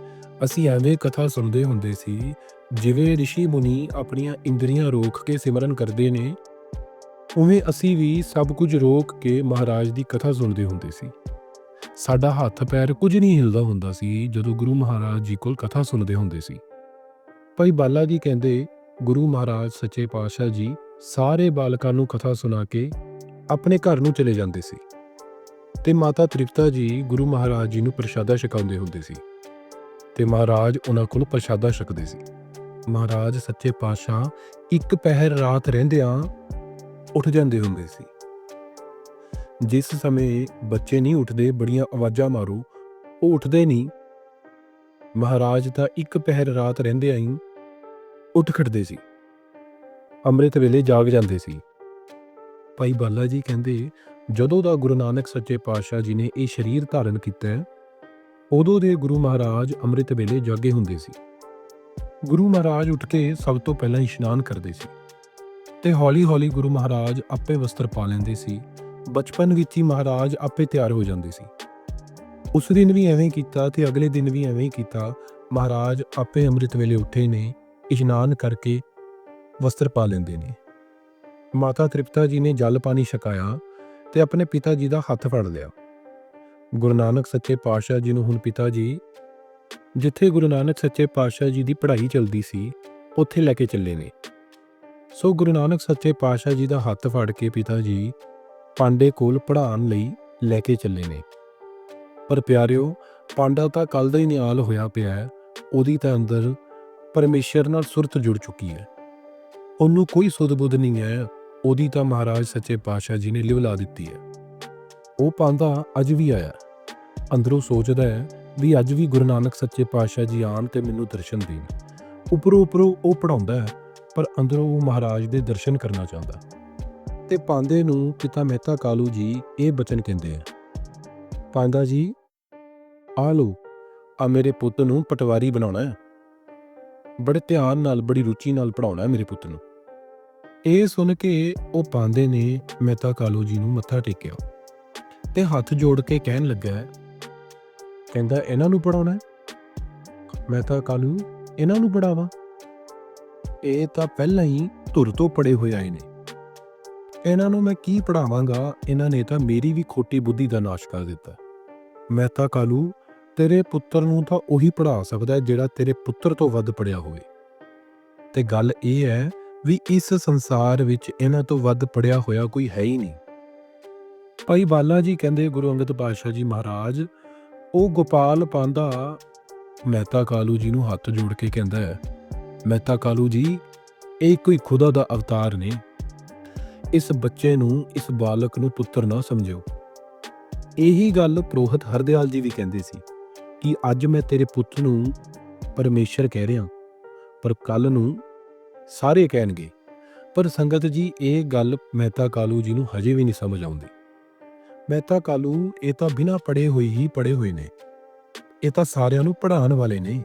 ਅਸੀਂ ਐਵੇਂ ਕਥਾ ਸੁਣਦੇ ਹੁੰਦੇ ਸੀ, ਜਿਵੇਂ ઋષਿ ਮੁਨੀ ਆਪਣੀਆਂ ਇੰਦਰੀਆਂ ਰੋਕ ਕੇ ਸਿਮਰਨ ਕਰਦੇ ਨੇ, ਉਵੇਂ ਅਸੀਂ ਵੀ ਸਭ ਕੁਝ ਰੋਕ ਕੇ ਮਹਾਰਾਜ ਦੀ ਕਥਾ ਸੁਣਦੇ ਹੁੰਦੇ ਸੀ। ਸਾਡਾ ਹੱਥ ਪੈਰ ਕੁਝ ਨਹੀਂ ਹਿਲਦਾ ਹੁੰਦਾ ਸੀ, ਜਦੋਂ ਗੁਰੂ ਮਹਾਰਾਜ ਜੀ ਕੋਲ ਕਥਾ ਸੁਣਦੇ ਹੁੰਦੇ ਸੀ। ਭਾਈ ਬਾਲਾ ਜੀ ਕਹਿੰਦੇ, ਗੁਰੂ ਮਹਾਰਾਜ, ਸੱਚੇ ਪਾਤਸ਼ਾਹ ਜੀ, ਸਾਰੇ ਬਾਲਕਾਂ ਨੂੰ ਕਥਾ ਸੁਣਾ ਕੇ ਆਪਣੇ ਘਰ ਨੂੰ ਚਲੇ ਜਾਂਦੇ ਸੀ। ਤੇ ਮਾਤਾ ਤ੍ਰਿਪਤਾ ਜੀ ਗੁਰੂ ਮਹਾਰਾਜ ਜੀ ਨੂੰ ਪ੍ਰਸ਼ਾਦਾ ਛਕਾਉਂਦੇ ਹੁੰਦੇ ਸੀ। ਤੇ ਮਹਾਰਾਜ ਉਹਨਾਂ ਕੋਲ ਪ੍ਰਸ਼ਾਦਾ ਛਕਦੇ ਸੀ। ਮਹਾਰਾਜ ਸੱਚੇ ਪਾਤਸ਼ਾਹ ਇੱਕ ਪਹਿਰ ਰਾਤ ਰਹਿੰਦਿਆਂ ਉੱਠ ਜਾਂਦੇ ਹੁੰਦੇ ਸੀ। ਜਿਸ ਸਮੇਂ ਬੱਚੇ ਨਹੀਂ ਉੱਠਦੇ, ਬੜੀਆਂ ਆਵਾਜ਼ਾਂ ਮਾਰੋ, ਉਹ ਉੱਠਦੇ ਨਹੀਂ। ਮਹਾਰਾਜ ਤਾਂ ਇੱਕ ਪਹਿਰ ਰਾਤ ਰਹਿੰਦਿਆਂ ਹੀ ਉੱਠ ਖੜਦੇ ਸੀ। ਅੰਮ੍ਰਿਤ ਵੇਲੇ ਜਾਗ ਜਾਂਦੇ ਸੀ। ਭਾਈ ਬਾਲਾ ਜੀ ਕਹਿੰਦੇ, ਜਦੋਂ ਦਾ ਗੁਰੂ ਨਾਨਕ ਸੱਚੇ ਪਾਤਸ਼ਾਹ ਜੀ ਨੇ ਇਹ ਸਰੀਰ ਧਾਰਨ ਕੀਤਾ ਉਦੋਂ ਦੇ ਗੁਰੂ ਮਹਾਰਾਜ ਅੰਮ੍ਰਿਤ ਵੇਲੇ ਜਾਗੇ ਹੁੰਦੇ ਸੀ। ਗੁਰੂ ਮਹਾਰਾਜ ਉੱਠ ਕੇ ਸਭ ਤੋਂ ਪਹਿਲਾਂ ਇਸ਼ਨਾਨ ਕਰਦੇ ਸੀ ਤੇ ਹੌਲੀ-ਹੌਲੀ ਗੁਰੂ ਮਹਾਰਾਜ ਆਪੇ ਵਸਤਰ ਪਾ ਲੈਂਦੇ ਸੀ। ਬਚਪਨ ਵਿੱਚ ਹੀ ਮਹਾਰਾਜ ਆਪੇ ਤਿਆਰ ਹੋ ਜਾਂਦੇ ਸੀ। ਉਸ ਦਿਨ ਵੀ ਐਵੇਂ ਕੀਤਾ ਤੇ ਅਗਲੇ ਦਿਨ ਵੀ ਐਵੇਂ ਕੀਤਾ। ਮਹਾਰਾਜ ਆਪੇ ਅੰਮ੍ਰਿਤ ਵੇਲੇ ਉੱਠੇ ਨੇ, ਇਸ਼ਨਾਨ ਕਰਕੇ ਵਸਤਰ ਪਾ ਲੈਂਦੇ ਨੇ। ਮਾਤਾ ਤ੍ਰਿਪਤਾ ਜੀ ਨੇ ਜਲ ਪਾਣੀ ਛਕਾਇਆ ਤੇ ਆਪਣੇ ਪਿਤਾ ਜੀ ਦਾ ਹੱਥ ਫੜ ਲਿਆ। ਗੁਰੂ ਨਾਨਕ ਸੱਚੇ ਪਾਤਸ਼ਾਹ ਜੀ ਨੂੰ ਹੁਣ ਪਿਤਾ ਜੀ, ਜਿੱਥੇ ਗੁਰੂ ਨਾਨਕ ਸੱਚੇ ਪਾਤਸ਼ਾਹ ਜੀ ਦੀ ਪੜ੍ਹਾਈ ਚੱਲਦੀ ਸੀ, ਉੱਥੇ ਲੈ ਕੇ ਚੱਲੇ ਨੇ। ਸੋ ਗੁਰੂ ਨਾਨਕ ਸੱਚੇ ਪਾਤਸ਼ਾਹ ਜੀ ਦਾ ਹੱਥ ਫੜ ਕੇ ਪਿਤਾ ਜੀ ਪਾਂਡੇ ਕੋਲ ਪੜ੍ਹਾਉਣ ਲਈ ਲੈ ਕੇ ਚੱਲੇ ਨੇ। ਪਰ ਪਿਆਰਿਓ, ਪਾਂਡਾ ਤਾਂ ਕੱਲ ਦਾ ਹੀ ਨਿਹਾਲ ਹੋਇਆ ਪਿਆ ਹੈ, ਉਹਦੀ ਤਾਂ ਅੰਦਰ ਪਰਮੇਸ਼ਰ ਨਾਲ ਸੁਰਤ ਜੁੜ ਚੁੱਕੀ ਹੈ। ਉਹਨੂੰ ਕੋਈ ਸੁਧ ਬੁੱਧ ਨਹੀਂ ਹੈ, ਉਹਦੀ ਤਾਂ ਮਹਾਰਾਜ ਸੱਚੇ ਪਾਤਸ਼ਾਹ ਜੀ ਨੇ ਲਿਵਲਾ ਦਿੱਤੀ ਹੈ। ਉਹ ਪਾਂਦਾ ਅੱਜ ਵੀ ਆਇਆ। ਅੰਦਰੋਂ ਸੋਚਦਾ ਹੈ ਵੀ ਅੱਜ ਵੀ ਗੁਰੂ ਨਾਨਕ ਸੱਚੇ ਪਾਤਸ਼ਾਹ ਜੀ ਆਣ ਤੇ ਮੈਨੂੰ ਦਰਸ਼ਨ ਦੇਣ। ਉੱਪਰੋਂ ਉੱਪਰੋਂ ਉਹ ਪੜਾਉਂਦਾ ਹੈ, ਪਰ ਅੰਦਰੋਂ ਉਹ ਮਹਾਰਾਜ ਦੇ ਦਰਸ਼ਨ ਕਰਨਾ ਚਾਹੁੰਦਾ ਤੇ ਪਾਂਦੇ ਨੂੰ ਪਿਤਾ ਮਹਿਤਾ ਕਾਲੂ ਜੀ ਇਹ ਬਚਨ ਕਹਿੰਦੇ ਆ। ਪਾਂਦਾ ਜੀ ਆ ਲੋ ਆ ਮੇਰੇ ਪੁੱਤ ਨੂੰ ਪਟਵਾਰੀ ਬਣਾਉਣਾ ਹੈ। ਬੜੇ ਧਿਆਨ ਨਾਲ, ਬੜੀ ਰੁਚੀ ਨਾਲ ਪੜਾਉਣਾ ਹੈ ਮੇਰੇ ਪੁੱਤ ਨੂੰ। ਇਹ ਸੁਣ ਕੇ ਉਹ ਪਾਂਦੇ ਨੇ ਮਹਿਤਾ ਕਾਲੂ ਜੀ ਨੂੰ ਮੱਥਾ ਟੇਕਿਆ। ਤੇ ਹੱਥ ਜੋੜ ਕੇ ਕਹਿਣ ਲੱਗਾ ਕਹਿੰਦਾ, ਇਹਨਾਂ ਨੂੰ ਪੜਾਉਣਾ ਹੈ? ਮਹਿਤਾ ਕਾਲੂ, ਇਹਨਾਂ ਨੂੰ ਪੜਾਵਾ ਇਹ ਤਾਂ ਪਹਿਲਾਂ ਹੀ ਧੁਰ ਤੋਂ ਪੜੇ ਹੋਏ ਆਏ ਨੇ। ਇਹਨਾਂ ਨੂੰ ਮੈਂ ਕੀ ਪੜਾਵਾਂਗਾ ਇਹਨਾਂ ਨੇ ਤਾਂ ਮੇਰੀ ਵੀ ਖੋਟੀ ਬੁੱਧੀ ਦਾ ਨਾਸ਼ ਕਰ ਦਿੱਤਾ। ਮੈਂ ਤਾਂ ਕਾਲੂ, ਤੇਰੇ ਪੁੱਤਰ ਨੂੰ ਤਾਂ ਉਹੀ ਪੜਾ ਸਕਦਾ ਹੈ ਜਿਹੜਾ ਤੇਰੇ ਪੁੱਤਰ ਤੋਂ ਵੱਧ ਪੜਿਆ ਹੋਵੇ। ਤੇ ਗੱਲ ਇਹ ਹੈ ਵੀ ਇਸ ਸੰਸਾਰ ਵਿੱਚ ਇਹਨਾਂ ਤੋਂ ਵੱਧ ਪੜਿਆ ਹੋਇਆ ਕੋਈ ਹੈ ਹੀ ਨਹੀਂ। ਭਾਈ ਬਾਲਾ ਜੀ ਕਹਿੰਦੇ, ਗੁਰੂ ਅੰਗਦ ਪਾਤਸ਼ਾਹ ਜੀ ਮਹਾਰਾਜ ਉਹ ਗੋਪਾਲ ਪਾਂਦਾ ਮਹਿਤਾ ਕਾਲੂ ਜੀ ਨੂੰ ਹੱਥ ਜੋੜ ਕੇ ਕਹਿੰਦਾ ਹੈ, ਮਹਿਤਾ ਕਾਲੂ ਜੀ, ਇਹ ਕੋਈ ਖੁਦਾ ਦਾ ਅਵਤਾਰ ਨੇ। ਇਸ ਬੱਚੇ ਨੂੰ, ਇਸ ਬਾਲਕ ਨੂੰ ਪੁੱਤਰ ਨਾ ਸਮਝਿਓ। ਇਹੀ ਗੱਲ ਪ੍ਰੋਹਤ ਹਰਦਿਆਲ ਜੀ ਵੀ ਕਹਿੰਦੇ ਸੀ ਕਿ ਅੱਜ ਮੈਂ ਤੇਰੇ ਪੁੱਤ ਨੂੰ ਪਰਮੇਸ਼ਰ ਕਹਿ ਰਿਹਾ, ਪਰ ਕੱਲ ਨੂੰ ਸਾਰੇ ਕਹਿਣਗੇ। ਪਰ ਸੰਗਤ ਜੀ, ਇਹ ਗੱਲ ਮਹਿਤਾ ਕਾਲੂ ਜੀ ਨੂੰ ਹਜੇ ਵੀ ਨਹੀਂ ਸਮਝ ਆਉਂਦੀ। ਮਹਿਤਾ ਕਾਲੂ ਇਹ ਤਾਂ ਬਿਨਾਂ ਪੜ੍ਹੇ ਹੋਏ ਹੀ ਪੜ੍ਹੇ ਹੋਏ ਨੇ। ਇਹ ਤਾਂ ਸਾਰਿਆਂ ਨੂੰ ਪੜ੍ਹਾਉਣ ਵਾਲੇ ਨੇ।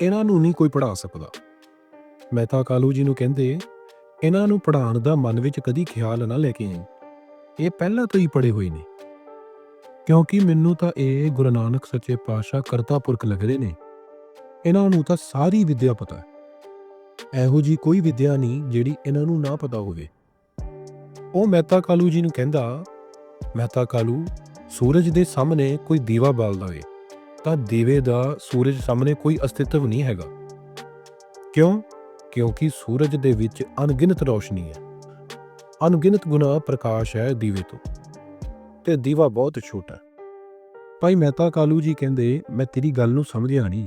ਇਹਨਾਂ ਨੂੰ ਨਹੀਂ ਕੋਈ ਪੜ੍ਹਾ ਸਕਦਾ। ਮਹਿਤਾ ਕਾਲੂ ਜੀ ਨੂੰ ਕਹਿੰਦੇ, ਇਹਨਾਂ ਨੂੰ ਪੜ੍ਹਾਉਣ ਦਾ ਮਨ ਵਿੱਚ ਕਦੀ ਖਿਆਲ ਨਾ ਲੈ ਕੇ ਆਈ। ਇਹ ਪਹਿਲਾਂ ਤੋਂ ਹੀ ਪੜ੍ਹੇ ਹੋਏ ਨੇ। ਕਿਉਂਕਿ ਮੈਨੂੰ ਤਾਂ ਇਹ ਗੁਰੂ ਨਾਨਕ ਸੱਚੇ ਪਾਤਸ਼ਾਹ ਕਰਤਾ ਪੁਰਖ ਲੱਗਦੇ ਨੇ। ਇਹਨਾਂ ਨੂੰ ਤਾਂ ਸਾਰੀ ਵਿਦਿਆ ਪਤਾ ਹੈ। ਇਹੋ ਜੀ ਕੋਈ ਵਿਦਿਆ ਨਹੀਂ ਜਿਹੜੀ ਇਹਨਾਂ ਨੂੰ ਨਾ ਪਤਾ ਹੋਵੇ। ਉਹ ਮਹਿਤਾ ਕਾਲੂ ਜੀ ਨੂੰ ਕਹਿੰਦਾ ਮਹਿਤਾ ਕਾਲੂ, ਸੂਰਜ ਦੇ ਸਾਹਮਣੇ ਕੋਈ ਦੀਵਾ ਬਾਲਦਾ ਏ ਤਾਂ ਦੀਵੇ ਦਾ ਸੂਰਜ ਸਾਹਮਣੇ ਕੋਈ ਅਸਤਿਤਵ ਨਹੀਂ ਹੈਗਾ। ਕਿਉਂ? ਕਿਉਂਕਿ ਸੂਰਜ ਦੇ ਵਿੱਚ ਅਣਗਿਣਤ ਰੋਸ਼ਨੀ ਹੈ। ਅਣਗਿਣਤ ਗੁਣਾ ਪ੍ਰਕਾਸ਼ ਹੈ ਦੀਵੇ ਤੋਂ। ਤੇ ਦੀਵਾ ਬਹੁਤ ਛੋਟਾ ਭਾਈ ਮਹਿਤਾ ਕਾਲੂ ਜੀ ਕਹਿੰਦੇ, ਮੈਂ ਤੇਰੀ ਗੱਲ ਨੂੰ ਸਮਝਿਆ ਨਹੀਂ।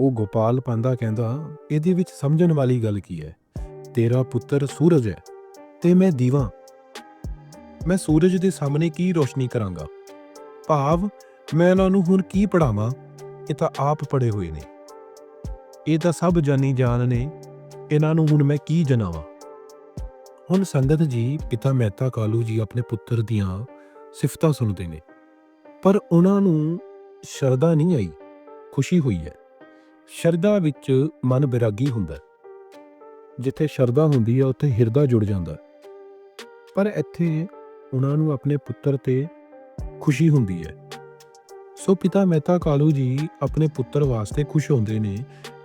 ਉਹ ਗੋਪਾਲ ਪਾਂਦਾ ਕਹਿੰਦਾ, ਇਹਦੇ ਵਿੱਚ ਸਮਝਣ ਵਾਲੀ ਗੱਲ ਕੀ ਹੈ? ਤੇਰਾ ਪੁੱਤਰ ਸੂਰਜ ਹੈ ਤੇ ਮੈਂ ਦੀਵਾ। ਮੈਂ ਸੂਰਜ ਦੇ ਸਾਹਮਣੇ ਕੀ ਰੋਸ਼ਨੀ ਕਰਾਂਗਾ? ਭਾਵ ਮੈਂ ਇਹਨਾਂ ਨੂੰ ਹੁਣ ਕੀ ਪੜਾਵਾਂ ਇਹ ਤਾਂ ਆਪ ਪੜੇ ਹੋਏ ਨੇ। ਇਹ ਤਾਂ ਸਭ ਜਾਨੀ ਜਾਣ ਨੇ। ਇਹਨਾਂ ਨੂੰ ਹੁਣ ਮੈਂ ਕੀ ਜਨਾਵਾਂ? ਹੁਣ ਸੰਗਤ ਜੀ, ਪਿਤਾ ਮਹਿਤਾ ਕਾਲੂ ਜੀ ਆਪਣੇ ਪੁੱਤਰ ਦੀਆਂ ਸਿਫਤਾਂ ਸੁਣਦੇ ਨੇ। ਪਰ ਉਹਨਾਂ ਨੂੰ ਸ਼ਰਧਾ ਨਹੀਂ ਆਈ। ਖੁਸ਼ੀ ਹੋਈ ਹੈ। ਸ਼ਰਧਾ ਵਿੱਚ ਮਨ ਬਿਰਾਗੀ ਹੁੰਦਾ। ਜਿੱਥੇ ਸ਼ਰਧਾ ਹੁੰਦੀ ਹੈ ਉੱਥੇ ਹਿਰਦਾ ਜੁੜ ਜਾਂਦਾ। ਪਰ ਇੱਥੇ ਉਹਨਾਂ ਨੂੰ ਆਪਣੇ ਪੁੱਤਰ ਤੇ ਖੁਸ਼ੀ ਹੁੰਦੀ ਹੈ। ਸੋ ਪਿਤਾ ਮਹਿਤਾ ਕਾਲੂ ਜੀ ਆਪਣੇ ਪੁੱਤਰ ਵਾਸਤੇ ਖੁਸ਼ ਹੁੰਦੇ ਨੇ,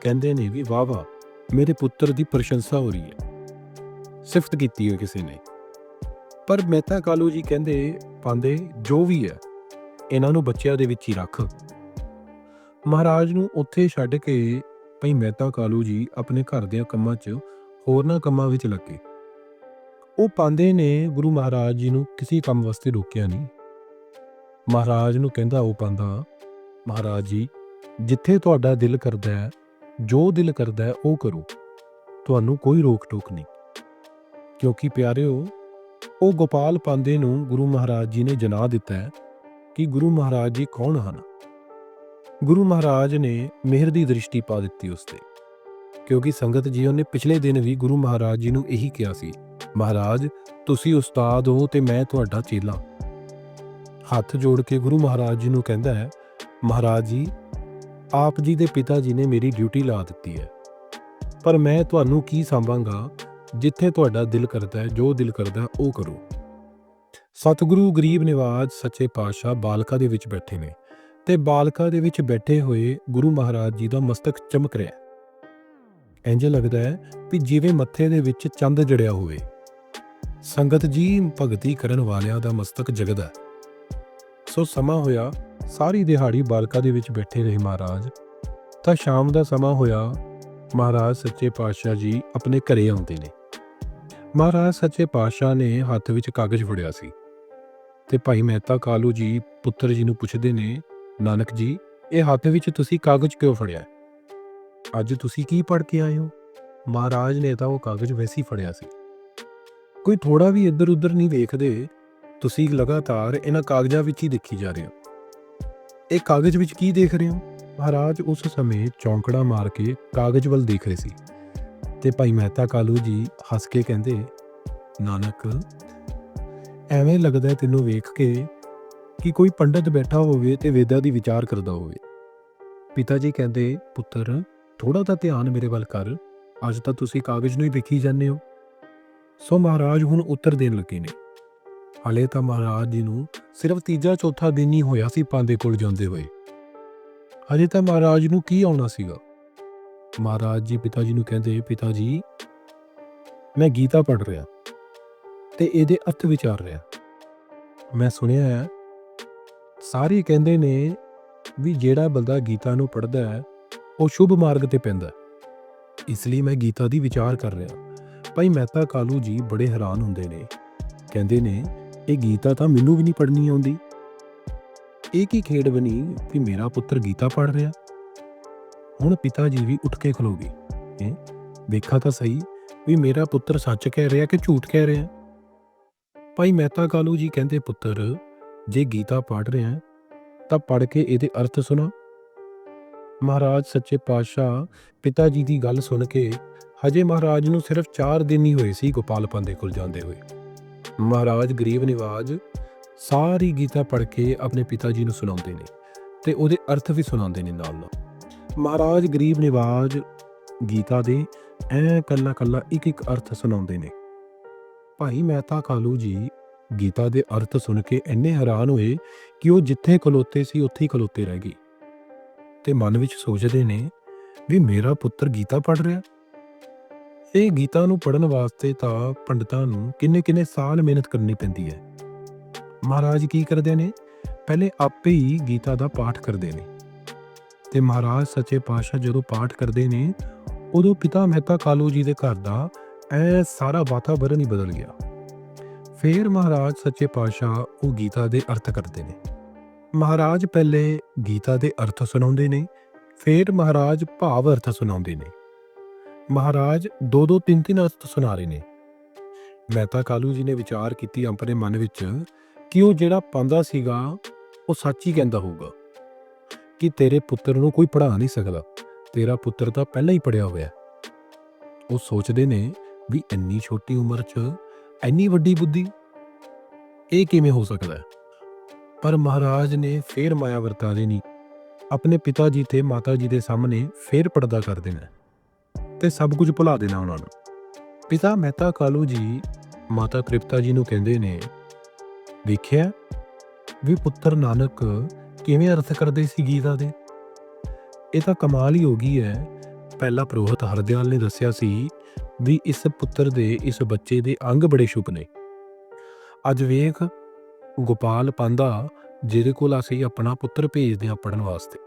ਕਹਿੰਦੇ ਨੇ ਵੀ, ਵਾਹ ਵਾਹ, ਮੇਰੇ ਪੁੱਤਰ ਦੀ ਪ੍ਰਸ਼ੰਸਾ ਹੋ ਰਹੀ ਹੈ। ਸਿਫਤ ਕੀਤੀ ਹੈ ਕਿਸੇ ਨੇ। ਪਰ ਮਹਿਤਾ ਕਾਲੂ ਜੀ ਕਹਿੰਦੇ, ਪਾਂਦੇ, ਜੋ ਵੀ ਹੈ, ਇਹਨਾਂ ਨੂੰ ਬੱਚਿਆਂ ਦੇ ਵਿੱਚ ਹੀ ਰੱਖ। ਮਹਾਰਾਜ ਨੂੰ ਉੱਥੇ ਛੱਡ ਕੇ ਭਈ ਮਹਿਤਾ ਕਾਲੂ ਜੀ ਆਪਣੇ ਘਰ ਦੇ ਕੰਮਾਂ 'ਚ ਹੋਰਨਾਂ ਕੰਮਾਂ ਵਿੱਚ ਲੱਗੇ। ਉਹ ਪਾਂਦੇ ਨੇ ਗੁਰੂ ਮਹਾਰਾਜ ਜੀ ਨੂੰ ਕਿਸੇ ਕੰਮ ਵਾਸਤੇ ਰੋਕਿਆ ਨਹੀਂ। ਮਹਾਰਾਜ ਨੂੰ ਕਹਿੰਦਾ ਉਹ ਪਾਂਦਾ ਮਹਾਰਾਜ ਜੀ, ਜਿੱਥੇ ਤੁਹਾਡਾ ਦਿਲ ਕਰਦਾ ਹੈ, ਜੋ ਦਿਲ ਕਰਦਾ ਹੈ, ਉਹ ਕਰੋ। ਤੁਹਾਨੂੰ ਕੋਈ ਰੋਕ ਟੋਕ ਨਹੀਂ। ਕਿਉਂਕਿ ਪਿਆਰਿਓ, ਉਹ ਗੋਪਾਲ ਪਾਂਦੇ ਨੂੰ ਗੁਰੂ ਮਹਾਰਾਜ ਜੀ ਨੇ ਜਨਾ ਦਿੱਤਾ ਹੈ ਕਿ ਗੁਰੂ ਮਹਾਰਾਜ ਜੀ ਕੌਣ ਹਨ। ਗੁਰੂ ਮਹਾਰਾਜ ਨੇ ਮਿਹਰ ਦੀ ਦ੍ਰਿਸ਼ਟੀ ਪਾ ਦਿੱਤੀ ਉਸ ਤੇ, ਕਿਉਂਕਿ ਸੰਗਤ ਜੀ ਉਹਨੇ ਪਿਛਲੇ ਦਿਨ ਵੀ ਗੁਰੂ ਮਹਾਰਾਜ ਜੀ ਨੂੰ ਇਹੀ ਕਿਹਾ ਸੀ ਮਹਾਰਾਜ, ਤੁਸੀਂ ਉਸਤਾਦ ਹੋ ਤੇ ਮੈਂ ਤੁਹਾਡਾ ਚੇਲਾ। ਹੱਥ ਜੋੜ ਕੇ ਗੁਰੂ ਮਹਾਰਾਜ ਜੀ ਨੂੰ ਕਹਿੰਦਾ ਹੈ, ਮਹਾਰਾਜ ਜੀ, ਆਪ ਜੀ ਦੇ ਪਿਤਾ ਜੀ ਨੇ ਮੇਰੀ ਡਿਊਟੀ ਲਾ ਦਿੱਤੀ ਹੈ। ਪਰ ਮੈਂ ਤੁਹਾਨੂੰ ਕੀ ਸੰਭਾਂਗਾ, ਜਿੱਥੇ ਤੁਹਾਡਾ ਦਿਲ ਕਰਦਾ ਹੈ, ਜੋ ਦਿਲ ਕਰਦਾ ਉਹ ਕਰੋ। ਸਤਿਗੁਰੂ ਗਰੀਬ ਨਿਵਾਜ ਸੱਚੇ ਪਾਤਸ਼ਾਹ ਬਾਲਕਾ ਦੇ ਵਿੱਚ ਬੈਠੇ ਨੇ ਤੇ ਬਾਲਕਾ ਦੇ ਵਿੱਚ ਬੈਠੇ ਹੋਏ ਗੁਰੂ ਮਹਾਰਾਜ ਜੀ ਦਾ ਮਸਤਕ ਚਮਕ ਰਿਹਾ ਹੈ। ਇੰਜ ਲੱਗਦਾ ਹੈ ਵੀ ਜਿਵੇਂ ਮੱਥੇ ਦੇ ਵਿੱਚ ਚੰਦ ਜੜਿਆ ਹੋਵੇ। ਸੰਗਤ ਜੀ ਭਗਤੀ ਕਰਨ ਵਾਲਿਆਂ ਦਾ ਮਸਤਕ ਜਗਦਾ ਹੈ। ਸੋ ਸਮਾਂ ਹੋਇਆ, ਸਾਰੀ ਦਿਹਾੜੀ ਬਾਲਕਾ ਦੇ ਵਿੱਚ ਬੈਠੇ ਰਹੇ ਮਹਾਰਾਜ। ਤਾਂ ਸ਼ਾਮ ਦਾ ਸਮਾਂ ਹੋਇਆ, ਮਹਾਰਾਜ ਸੱਚੇ ਪਾਤਸ਼ਾਹ ਜੀ ਆਪਣੇ ਘਰੇ ਆਉਂਦੇ ਨੇ। ਮਹਾਰਾਜ ਸੱਚੇ ਪਾਤਸ਼ਾਹ ਨੇ ਹੱਥ ਵਿੱਚ ਕਾਗਜ਼ ਫੜਿਆ ਸੀ। ਤੇ ਭਾਈ ਮਹਿਤਾ ਕਾਲੂ ਜੀ ਪੁੱਤਰ ਜੀ ਨੂੰ ਪੁੱਛਦੇ ਨੇ, ਨਾਨਕ ਜੀ, ਇਹ ਹੱਥ ਵਿੱਚ ਤੁਸੀਂ ਕਾਗਜ਼ ਕਿਉਂ ਫੜਿਆ ਅੱਜ ਤੁਸੀਂ ਕੀ ਪੜ੍ਹ ਕੇ ਆਏ ਹੋ? ਮਹਾਰਾਜ ਨੇ ਤਾਂ ਉਹ ਕਾਗਜ਼ ਵੈਸੇ ਫੜਿਆ ਸੀ। ਕੋਈ ਥੋੜਾ ਵੀ ਇੱਧਰ ਉੱਧਰ ਨਹੀਂ ਵੇਖਦੇ, ਤੁਸੀਂ ਲਗਾਤਾਰ ਇਹਨਾਂ ਕਾਗਜ਼ਾਂ ਵਿੱਚ ਹੀ ਦੇਖੀ ਜਾ ਰਹੇ ਹੋ। ਇਹ ਕਾਗਜ਼ ਵਿੱਚ ਕੀ ਦੇਖ ਰਹੇ ਹੋ? ਮਹਾਰਾਜ ਉਸ ਸਮੇਂ ਚੌਂਕੜਾ ਮਾਰ ਕੇ ਕਾਗਜ਼ ਵੱਲ ਦੇਖ ਰਹੇ ਸੀ ਤੇ ਭਾਈ ਮਹਿਤਾ ਕਾਲੂ ਜੀ ਹੱਸ ਕੇ ਕਹਿੰਦੇ, ਨਾਨਕ, ਐਵੇਂ ਲੱਗਦਾ ਤੈਨੂੰ ਵੇਖ ਕੇ ਕਿ ਕੋਈ ਪੰਡਤ ਬੈਠਾ ਹੋਵੇ ਤੇ ਵੇਦਾਂ ਦੀ ਵਿਚਾਰ ਕਰਦਾ ਹੋਵੇ। ਪਿਤਾ ਜੀ ਕਹਿੰਦੇ, ਪੁੱਤਰ ਥੋੜਾ ਤਾਂ ਧਿਆਨ ਮੇਰੇ ਵੱਲ ਕਰ। ਅੱਜ ਤਾਂ ਤੁਸੀਂ ਕਾਗਜ਼ ਨੂੰ ਹੀ ਵੇਖੀ ਜਾਂਦੇ ਹੋ। ਸੋ ਮਹਾਰਾਜ ਹੁਣ ਉੱਤਰ ਦੇਣ ਲੱਗੇ ਨੇ। ਹਲੇ ਤਾਂ ਮਹਾਰਾਜ ਜੀ ਨੂੰ ਸਿਰਫ ਤੀਜਾ ਚੌਥਾ ਦਿਨ ਹੀ ਹੋਇਆ ਸੀ ਪਾਂਦੇ ਕੋਲ ਜਾਂਦੇ ਹੋਏ। ਹਜੇ ਤਾਂ ਮਹਾਰਾਜ ਨੂੰ ਕੀ ਆਉਣਾ ਸੀਗਾ? ਮਹਾਰਾਜ ਜੀ ਪਿਤਾ ਜੀ ਨੂੰ ਕਹਿੰਦੇ, ਪਿਤਾ ਜੀ, ਮੈਂ ਗੀਤਾ ਪੜ੍ਹ ਰਿਹਾ ਤੇ ਇਹਦੇ ਅਰਥ ਵਿਚਾਰ ਰਿਹਾ। ਮੈਂ ਸੁਣਿਆ ਹੈ, ਸਾਰੇ ਕਹਿੰਦੇ ਨੇ ਵੀ ਜਿਹੜਾ ਬੰਦਾ ਗੀਤਾ ਨੂੰ ਪੜ੍ਹਦਾ ਹੈ, ਉਹ ਸ਼ੁਭ ਮਾਰਗ ਤੇ ਪੈਂਦਾ ਇਸ ਲਈ ਮੈਂ ਗੀਤਾ ਦੀ ਵਿਚਾਰ ਕਰ ਰਿਹਾ। ਭਾਈ ਮਹਿਤਾ ਕਾਲੂ ਜੀ ਬੜੇ ਹੈਰਾਨ ਹੁੰਦੇ ਨੇ। ਕਹਿੰਦੇ ਨੇ, ਇਹ ਗੀਤਾ ਤਾਂ ਮੈਨੂੰ ਵੀ ਨਹੀਂ ਪੜ੍ਹਨੀ ਆਉਂਦੀ। ਇਹ ਕੀ ਖੇਡ ਬਣੀ ਕਿ ਮੇਰਾ ਪੁੱਤਰ ਗੀਤਾ ਪੜ੍ਹ ਰਿਹਾ? ਹੁਣ ਪਿਤਾ ਜੀ ਵੀ ਉੱਠ ਕੇ ਖਲੋ ਗਏ। ਵੇਖਾ ਤਾਂ ਸਹੀ ਵੀ ਮੇਰਾ ਪੁੱਤਰ ਸੱਚ ਕਹਿ ਰਿਹਾ ਕਿ ਝੂਠ ਕਹਿ ਰਿਹਾ? ਭਾਈ ਮਹਿਤਾ ਕਾਲੂ ਜੀ ਕਹਿੰਦੇ, ਪੁੱਤਰ, ਜੇ ਗੀਤਾ ਪੜ ਰਿਹਾ ਤਾਂ ਪੜ੍ਹ ਕੇ ਇਹਦੇ ਅਰਥ ਸੁਣਾ। ਮਹਾਰਾਜ ਸੱਚੇ ਪਾਤਸ਼ਾਹ ਪਿਤਾ ਜੀ ਦੀ ਗੱਲ ਸੁਣ ਕੇ ਹਜੇ ਮਹਾਰਾਜ ਨੂੰ ਸਿਰਫ 4 ਦਿਨ ਹੀ ਹੋਏ ਸੀ ਗੋਪਾਲ ਪੰਦੇ ਕੋਲ ਜਾਂਦੇ ਹੋਏ। ਮਹਾਰਾਜ ਗਰੀਬ ਨਿਵਾਜ ਸਾਰੀ ਗੀਤਾ ਪੜ੍ਹ ਕੇ ਆਪਣੇ ਪਿਤਾ ਜੀ ਨੂੰ ਸੁਣਾਉਂਦੇ ਨੇ ਤੇ ਉਹਦੇ ਅਰਥ ਵੀ ਸੁਣਾਉਂਦੇ ਨੇ ਨਾਲ ਨਾਲ। ਮਹਾਰਾਜ ਗਰੀਬ ਨਿਵਾਜ ਗੀਤਾ ਦੇ ਐ ਕੱਲਾ ਕੱਲਾ ਇੱਕ ਇੱਕ ਅਰਥ ਸੁਣਾਉਂਦੇ ਨੇ। ਭਾਈ ਮਹਿਤਾ ਕਾਲੂ ਜੀ ਗੀਤਾ ਦੇ ਅਰਥ ਸੁਣ ਕੇ ਇੰਨੇ ਹੈਰਾਨ ਹੋਏ ਕਿ ਉਹ ਜਿੱਥੇ ਖਲੋਤੇ ਸੀ ਉੱਥੇ ਹੀ ਖਲੋਤੇ ਰਹਿ ਗਏ। ਤੇ ਮਨ ਵਿੱਚ ਸੋਚਦੇ ਨੇ ਵੀ ਮੇਰਾ ਪੁੱਤਰ ਗੀਤਾ ਪੜ੍ਹ ਰਿਹਾ? ਇਹ ਗੀਤਾ ਨੂੰ ਪੜਨ ਵਾਸਤੇ ਤਾਂ ਪੰਡਤਾਂ ਨੂੰ ਕਿੰਨੇ ਕਿੰਨੇ ਸਾਲ ਮਿਹਨਤ ਕਰਨੀ ਪੈਂਦੀ ਹੈ। ਮਹਾਰਾਜ ਕੀ ਕਰਦੇ ਨੇ? ਪਹਿਲੇ ਆਪੇ ਹੀ ਗੀਤਾ ਦਾ ਪਾਠ ਕਰਦੇ ਨੇ। ਤੇ ਮਹਾਰਾਜ ਸੱਚੇ ਪਾਤਸ਼ਾਹ ਜਦੋਂ ਪਾਠ ਕਰਦੇ ਨੇ, ਉਦੋਂ ਪਿਤਾ ਮਹਿਤਾ ਕਾਲੂ ਜੀ ਦੇ ਘਰ ਦਾ ਐ ਸਾਰਾ ਵਾਤਾਵਰਣ ਹੀ ਬਦਲ ਗਿਆ। ਫਿਰ ਮਹਾਰਾਜ ਸੱਚੇ ਪਾਤਸ਼ਾਹ ਉਹ ਗੀਤਾ ਦੇ ਅਰਥ ਕਰਦੇ ਨੇ। ਮਹਾਰਾਜ ਪਹਿਲੇ ਗੀਤਾ ਦੇ ਅਰਥ ਸੁਣਾਉਂਦੇ ਨੇ, ਫਿਰ ਮਹਾਰਾਜ ਭਾਵ ਅਰਥ ਸੁਣਾਉਂਦੇ ਨੇ। ਮਹਾਰਾਜ ਦੋ ਦੋ ਤਿੰਨ ਤਿੰਨ ਅਰਥ ਸੁਣਾ ਰਹੇ ਨੇ। ਮਹਿਤਾ ਕਾਲੂ ਜੀ ਨੇ ਵਿਚਾਰ ਕੀਤੀ ਆਪਣੇ ਮਨ ਵਿੱਚ ਕਿ ਉਹ ਜਿਹੜਾ ਪਾਉਂਦਾ ਸੀਗਾ, ਉਹ ਸੱਚ ਹੀ ਕਹਿੰਦਾ ਹੋਊਗਾ। ਕਿ ਤੇਰੇ ਪੁੱਤਰ ਨੂੰ ਕੋਈ ਪੜ੍ਹਾ ਨਹੀਂ ਸਕਦਾ, ਤੇਰਾ ਪੁੱਤਰ ਤਾਂ ਪਹਿਲਾਂ ਹੀ ਪੜਿਆ ਹੋਇਆ ਉਹ ਸੋਚਦੇ ਨੇ ਵੀ ਇੰਨੀ ਛੋਟੀ ਉਮਰ 'ਚ ਇੰਨੀ ਵੱਡੀ ਬੁੱਧੀ, ਇਹ ਕਿਵੇਂ ਹੋ ਸਕਦਾ ਹੈ? ਪਰ ਮਹਾਰਾਜ ਨੇ ਫੇਰ ਮਾਇਆ ਵਰਤਾ ਦੇਣੀ। ਆਪਣੇ ਪਿਤਾ ਜੀ ਤੇ ਮਾਤਾ ਜੀ ਦੇ ਸਾਹਮਣੇ ਫੇਰ ਪਰਦਾ ਕਰ ਦੇਣਾ ਤੇ ਸਭ ਕੁਝ ਭੁਲਾ ਦੇਣਾ ਉਹਨਾਂ ਨੂੰ। ਪਿਤਾ ਮਹਿਤਾ ਕਾਲੂ ਜੀ ਮਾਤਾ ਤ੍ਰਿਪਤਾ ਜੀ ਨੂੰ ਕਹਿੰਦੇ ਨੇ, ਵੇਖਿਆ ਵੀ ਪੁੱਤਰ ਨਾਨਕ ਕਿਵੇਂ ਅਰਥ ਕਰਦੇ ਸੀ ਗੀਤਾ ਦੇ? ਇਹ ਤਾਂ ਕਮਾਲ ਹੀ ਹੋ ਗਈ ਹੈ। ਪਹਿਲਾ ਪ੍ਰੋਹਤ ਹਰਦਿਆਲ ਨੇ ਦੱਸਿਆ ਸੀ ਵੀ ਇਸ ਪੁੱਤਰ ਦੇ, ਇਸ ਬੱਚੇ ਦੇ ਅੰਗ ਬੜੇ ਸ਼ੁਭ ਨੇ। ਅੱਜ ਵੇਖ ਗੋਪਾਲ ਪਾਂਦਾ ਜਿਹਦੇ ਕੋਲ ਅਸੀਂ ਆਪਣਾ ਪੁੱਤਰ ਭੇਜਦੇ ਹਾਂ ਪੜਨ ਵਾਸਤੇ।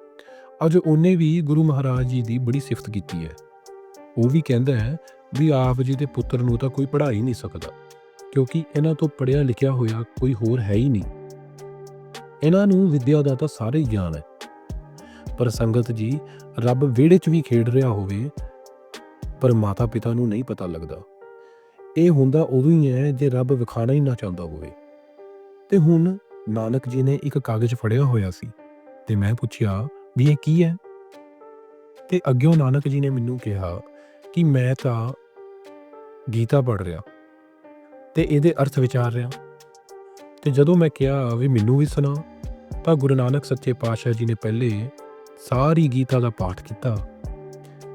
ਅੱਜ ਉਹਨੇ ਵੀ ਗੁਰੂ ਮਹਾਰਾਜ ਜੀ ਦੀ ਬੜੀ ਸਿਫਤ ਕੀਤੀ ਹੈ। ਉਹ ਵੀ ਕਹਿੰਦਾ ਹੈ ਵੀ ਆਪ ਜੀ ਦੇ ਪੁੱਤਰ ਨੂੰ ਤਾਂ ਕੋਈ ਪੜ੍ਹਾ ਹੀ ਨਹੀਂ ਸਕਦਾ, ਕਿਉਂਕਿ ਇਹਨਾਂ ਤੋਂ ਪੜਿਆ ਲਿਖਿਆ ਹੋਇਆ ਕੋਈ ਹੋਰ ਹੈ ਹੀ ਨਹੀਂ। ਇਹਨਾਂ ਨੂੰ ਵਿਦਿਆ ਦਾ ਤਾਂ ਸਾਰੇ ਹੀ ਗਿਆਨ ਹੈ। ਪਰ ਸੰਗਤ ਜੀ, ਰੱਬ ਵਿਹੜੇ 'ਚ ਵੀ ਖੇਡ ਰਿਹਾ ਹੋਵੇ, ਪਰ ਮਾਤਾ ਪਿਤਾ ਨੂੰ ਨਹੀਂ ਪਤਾ ਲੱਗਦਾ। ਇਹ ਹੁੰਦਾ ਉਦੋਂ ਹੀ ਹੈ ਜੇ ਰੱਬ ਵਿਖਾਣਾ ਹੀ ਨਾ ਚਾਹੁੰਦਾ ਹੋਵੇ। ਤੇ ਹੁਣ ਨਾਨਕ ਜੀ ਨੇ ਇੱਕ ਕਾਗਜ਼ ਫੜਿਆ ਹੋਇਆ ਸੀ ਤੇ ਮੈਂ ਪੁੱਛਿਆ ਵੀ ਇਹ ਕੀ ਹੈ? ਤੇ ਅੱਗਿਓਂ ਨਾਨਕ ਜੀ ਨੇ ਮੈਨੂੰ ਕਿਹਾ ਕਿ ਮੈਂ ਤਾਂ ਗੀਤਾ ਪੜ੍ਹ ਰਿਹਾ ਤੇ ਇਹਦੇ ਅਰਥ ਵਿਚਾਰ ਰਿਹਾ। ਤੇ ਜਦੋਂ ਮੈਂ ਕਿਹਾ ਵੀ ਮੈਨੂੰ ਵੀ ਸੁਣਾ, ਤਾਂ ਗੁਰੂ ਨਾਨਕ ਸੱਚੇ ਪਾਤਸ਼ਾਹ ਜੀ ਨੇ ਪਹਿਲੇ ਸਾਰੀ ਗੀਤਾ ਦਾ ਪਾਠ ਕੀਤਾ,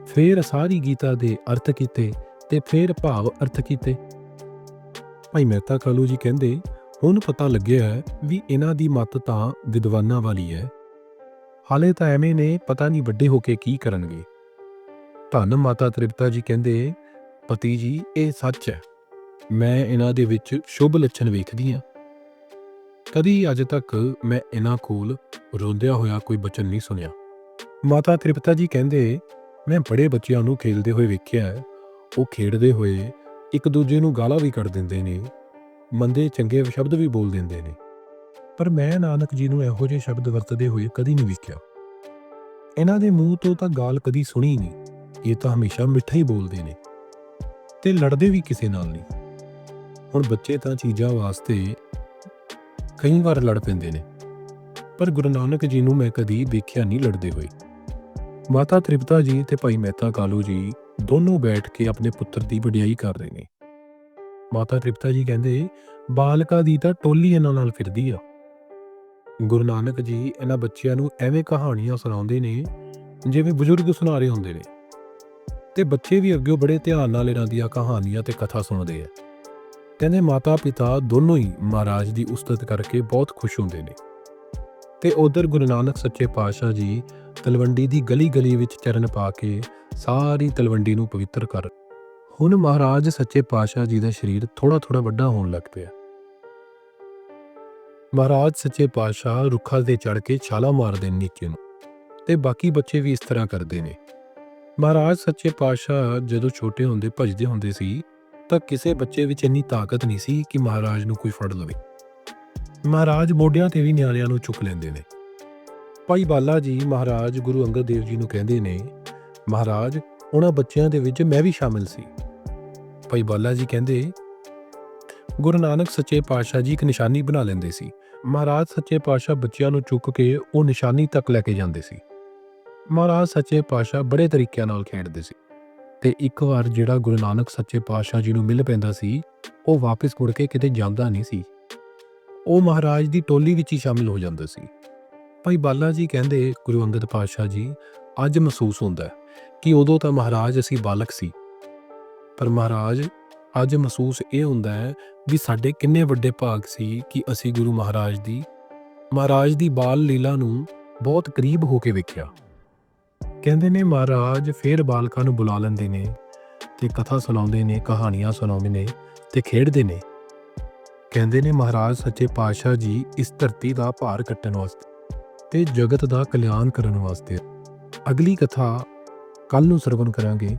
ਫਿਰ ਸਾਰੀ ਗੀਤਾ ਦੇ ਅਰਥ ਕੀਤੇ ਤੇ ਫਿਰ ਭਾਵ ਅਰਥ ਕੀਤੇ। ਭਾਈ ਮਹਿਤਾ ਕਾਲੂ ਜੀ ਕਹਿੰਦੇ, ਹੁਣ ਪਤਾ ਲੱਗਿਆ ਹੈ ਵੀ ਇਹਨਾਂ ਦੀ ਮੱਤ ਤਾਂ ਵਿਦਵਾਨਾਂ ਵਾਲੀ ਹੈ। ਹਾਲੇ ਤਾਂ ਐਵੇਂ ਨੇ, ਪਤਾ ਨਹੀਂ ਵੱਡੇ ਹੋ ਕੇ ਕੀ ਕਰਨਗੇ। ਧੰਨ ਮਾਤਾ ਤ੍ਰਿਪਤਾ ਜੀ ਕਹਿੰਦੇ, ਪਤੀ ਜੀ, ਇਹ ਸੱਚ ਹੈ। ਮੈਂ ਇਹਨਾਂ ਦੇ ਵਿੱਚ ਸ਼ੁਭ ਲੱਛਣ ਵੇਖਦੀ ਹਾਂ। ਕਦੀ ਅੱਜ ਤੱਕ ਮੈਂ ਇਹਨਾਂ ਕੋਲ ਰੋਂਦਿਆ ਹੋਇਆ ਕੋਈ ਬਚਨ ਨਹੀਂ ਸੁਣਿਆ। ਮਾਤਾ ਤ੍ਰਿਪਤਾ ਜੀ ਕਹਿੰਦੇ, ਮੈਂ ਬੜੇ ਬੱਚਿਆਂ ਨੂੰ ਖੇਡਦੇ ਹੋਏ ਵੇਖਿਆ ਹੈ। ਉਹ ਖੇਡਦੇ ਹੋਏ ਇੱਕ ਦੂਜੇ ਨੂੰ ਗਾਲਾਂ ਵੀ ਕੱਢ ਦਿੰਦੇ ਨੇ, ਮੰਦੇ ਚੰਗੇ ਸ਼ਬਦ ਵੀ ਬੋਲ ਦਿੰਦੇ ਨੇ। ਪਰ ਮੈਂ ਨਾਨਕ ਜੀ ਨੂੰ ਇਹੋ ਜਿਹੇ ਸ਼ਬਦ ਵਰਤਦੇ ਹੋਏ ਕਦੀ ਨਹੀਂ ਵੇਖਿਆ। ਇਹਨਾਂ ਦੇ ਮੂੰਹ ਤੋਂ ਤਾਂ ਗਾਲ ਕਦੀ ਸੁਣੀ ਨਹੀਂ। ਇਹ ਤਾਂ ਹਮੇਸ਼ਾ ਮਿੱਠਾ ਹੀ ਬੋਲਦੇ ਨੇ। ਤੇ ਲੜਦੇ ਵੀ ਕਿਸੇ ਨਾਲ ਨਹੀਂ। ਹੁਣ ਬੱਚੇ ਤਾਂ ਚੀਜ਼ਾਂ ਵਾਸਤੇ ਕਈ ਵਾਰ ਲੜ ਪੈਂਦੇ ਨੇ। ਪਰ ਗੁਰੂ ਨਾਨਕ ਜੀ ਨੂੰ ਮੈਂ ਕਦੀ ਵੇਖਿਆ ਨਹੀਂ ਲੜਦੇ ਹੋਏ। ਮਾਤਾ ਤ੍ਰਿਪਤਾ ਜੀ ਤੇ ਭਾਈ ਮਹਿਤਾ ਕਾਲੂ ਜੀ ਦੋਨੋਂ ਬੈਠ ਕੇ ਆਪਣੇ ਪੁੱਤਰ ਦੀ ਵਡਿਆਈ ਕਰ ਰਹੇ ਨੇ। ਮਾਤਾ ਤ੍ਰਿਪਤਾ ਜੀ ਕਹਿੰਦੇ, ਬਾਲਕਾ ਦੀ ਤਾਂ ਟੋਲੀ ਇਹਨਾਂ ਨਾਲ ਫਿਰਦੀ ਆ। ਗੁਰੂ ਨਾਨਕ ਜੀ ਇਹਨਾਂ ਬੱਚਿਆਂ ਨੂੰ ਐਵੇਂ ਕਹਾਣੀਆਂ ਸੁਣਾਉਂਦੇ ਨੇ, ਜਿਵੇਂ ਬਜ਼ੁਰਗ ਸੁਣਾ ਰਹੇ ਹੁੰਦੇ ਨੇ। ਤੇ ਬੱਚੇ ਵੀ ਅੱਗੇ ਬੜੇ ਧਿਆਨ ਨਾਲ ਇਹਨਾਂ ਦੀਆਂ ਕਹਾਣੀਆਂ ਤੇ ਕਥਾ ਸੁਣਦੇ ਆ। ਕਹਿੰਦੇ ਮਾਤਾ ਪਿਤਾ ਦੋਨੋਂ ਹੀ ਮਹਾਰਾਜ ਦੀ ਉਸਤਤ ਕਰਕੇ ਬਹੁਤ ਖੁਸ਼ ਹੁੰਦੇ ਨੇ। ਤੇ ਉਧਰ ਗੁਰੂ ਨਾਨਕ ਸੱਚੇ ਪਾਤਸ਼ਾਹ ਜੀ ਤਲਵੰਡੀ ਦੀ ਗਲੀ ਗਲੀ ਵਿੱਚ ਚਰਨ ਪਾ ਕੇ ਸਾਰੀ ਤਲਵੰਡੀ ਨੂੰ ਪਵਿੱਤਰ ਕਰ ਹੁਣ ਮਹਾਰਾਜ ਸੱਚੇ ਪਾਤਸ਼ਾਹ ਜੀ ਦਾ ਸਰੀਰ ਥੋੜਾ ਥੋੜਾ ਵੱਡਾ ਹੋਣ ਲੱਗ ਪਿਆ। ਮਹਾਰਾਜ ਸੱਚੇ ਪਾਤਸ਼ਾਹ ਰੁੱਖਾਂ ਤੇ ਚੜ ਕੇ ਛਾਲਾ ਮਾਰਦੇ ਨੇ ਨੀਚੇ ਨੂੰ ਤੇ ਬਾਕੀ ਬੱਚੇ ਵੀ ਇਸ ਤਰ੍ਹਾਂ ਕਰਦੇ ਨੇ। ਮਹਾਰਾਜ, ਸੱਚੇ ਪਾਤਸ਼ਾਹ ਜਦੋਂ ਛੋਟੇ ਹੁੰਦੇ ਭਜਦੇ ਹੁੰਦੇ ਸੀ, ਤਾਂ ਕਿਸੇ ਬੱਚੇ ਵਿੱਚ ਇੰਨੀ ਤਾਕਤ ਨਹੀਂ ਸੀ ਕਿ ਮਹਾਰਾਜ ਨੂੰ ਕੋਈ ਫੜ ਲਵੇ। ਮਹਾਰਾਜ ਮੋਢਿਆਂ ਤੇ ਵੀ ਨਿਆਣਿਆਂ ਨੂੰ ਚੁੱਕ ਲੈਂਦੇ ਨੇ। ਭਾਈ ਬਾਲਾ ਜੀ ਮਹਾਰਾਜ ਗੁਰੂ ਅੰਗਦ ਦੇਵ ਜੀ ਨੂੰ ਕਹਿੰਦੇ ਨੇ, ਮਹਾਰਾਜ, ਉਹਨਾਂ ਬੱਚਿਆਂ ਦੇ ਵਿੱਚ ਮੈਂ ਵੀ ਸ਼ਾਮਿਲ ਸੀ। ਭਾਈ ਬਾਲਾ ਜੀ ਕਹਿੰਦੇ, ਗੁਰੂ ਨਾਨਕ ਸੱਚੇ ਪਾਤਸ਼ਾਹ ਜੀ ਇੱਕ ਨਿਸ਼ਾਨੀ ਬਣਾ ਲੈਂਦੇ ਸੀ। ਮਹਾਰਾਜ ਸੱਚੇ ਪਾਤਸ਼ਾਹ ਬੱਚਿਆਂ ਨੂੰ ਚੁੱਕ ਕੇ ਉਹ ਨਿਸ਼ਾਨੀ ਤੱਕ ਲੈ ਕੇ ਜਾਂਦੇ ਸੀ। ਮਹਾਰਾਜ ਸੱਚੇ ਪਾਤਸ਼ਾਹ ਬੜੇ ਤਰੀਕਿਆਂ ਨਾਲ ਖੇਡਦੇ ਸੀ ਤੇ ਇੱਕ ਵਾਰ ਜਿਹੜਾ ਗੁਰੂ ਨਾਨਕ ਸੱਚੇ ਪਾਤਸ਼ਾਹ ਜੀ ਨੂੰ ਮਿਲ ਪੈਂਦਾ ਸੀ, ਉਹ ਵਾਪਸ ਮੁੜ ਕੇ ਕਿਤੇ ਜਾਂਦਾ ਨਹੀਂ ਸੀ। ਉਹ ਮਹਾਰਾਜ ਦੀ ਟੋਲੀ ਵਿੱਚ ਹੀ ਸ਼ਾਮਿਲ ਹੋ ਜਾਂਦਾ ਸੀ। ਭਾਈ ਬਾਲਾ ਜੀ ਕਹਿੰਦੇ, ਗੁਰੂ ਅੰਗਦ ਪਾਤਸ਼ਾਹ ਜੀ, ਅੱਜ ਮਹਿਸੂਸ ਹੁੰਦਾ ਕਿ ਉਦੋਂ ਤਾਂ ਮਹਾਰਾਜ ਅਸੀਂ ਬਾਲਕ ਸੀ। ਪਰ ਮਹਾਰਾਜ, ਅੱਜ ਮਹਿਸੂਸ ਇਹ ਹੁੰਦਾ ਹੈ ਵੀ ਸਾਡੇ ਕਿੰਨੇ ਵੱਡੇ ਭਾਗ ਸੀ ਕਿ ਅਸੀਂ ਗੁਰੂ ਮਹਾਰਾਜ ਦੀ ਮਹਾਰਾਜ ਦੀ ਬਾਲ ਲੀਲਾ ਨੂੰ ਬਹੁਤ ਕਰੀਬ ਹੋ ਕੇ ਵੇਖਿਆ। ਕਹਿੰਦੇ ਨੇ, ਮਹਾਰਾਜ, ਫੇਰ ਬਾਲਕਾਂ ਨੂੰ ਬੁਲਾ ਲੈਂਦੇ ਨੇ ਤੇ ਕਥਾ ਸੁਣਾਉਂਦੇ ਨੇ, ਕਹਾਣੀਆਂ ਸੁਣਾਉਂਦੇ ਨੇ ਤੇ ਖੇਡਦੇ ਨੇ। ਕਹਿੰਦੇ ਨੇ, ਮਹਾਰਾਜ, ਸੱਚੇ ਪਾਤਸ਼ਾਹ ਜੀ, ਇਸ ਧਰਤੀ ਦਾ ਭਾਰ ਕੱਟਣ ਵਾਸਤੇ ਤੇ ਜਗਤ ਦਾ ਕਲਿਆਣ ਕਰਨ ਵਾਸਤੇ ਅਗਲੀ ਕਥਾ ਕੱਲ ਨੂੰ ਸਰਵਨ ਕਰਾਂਗੇ।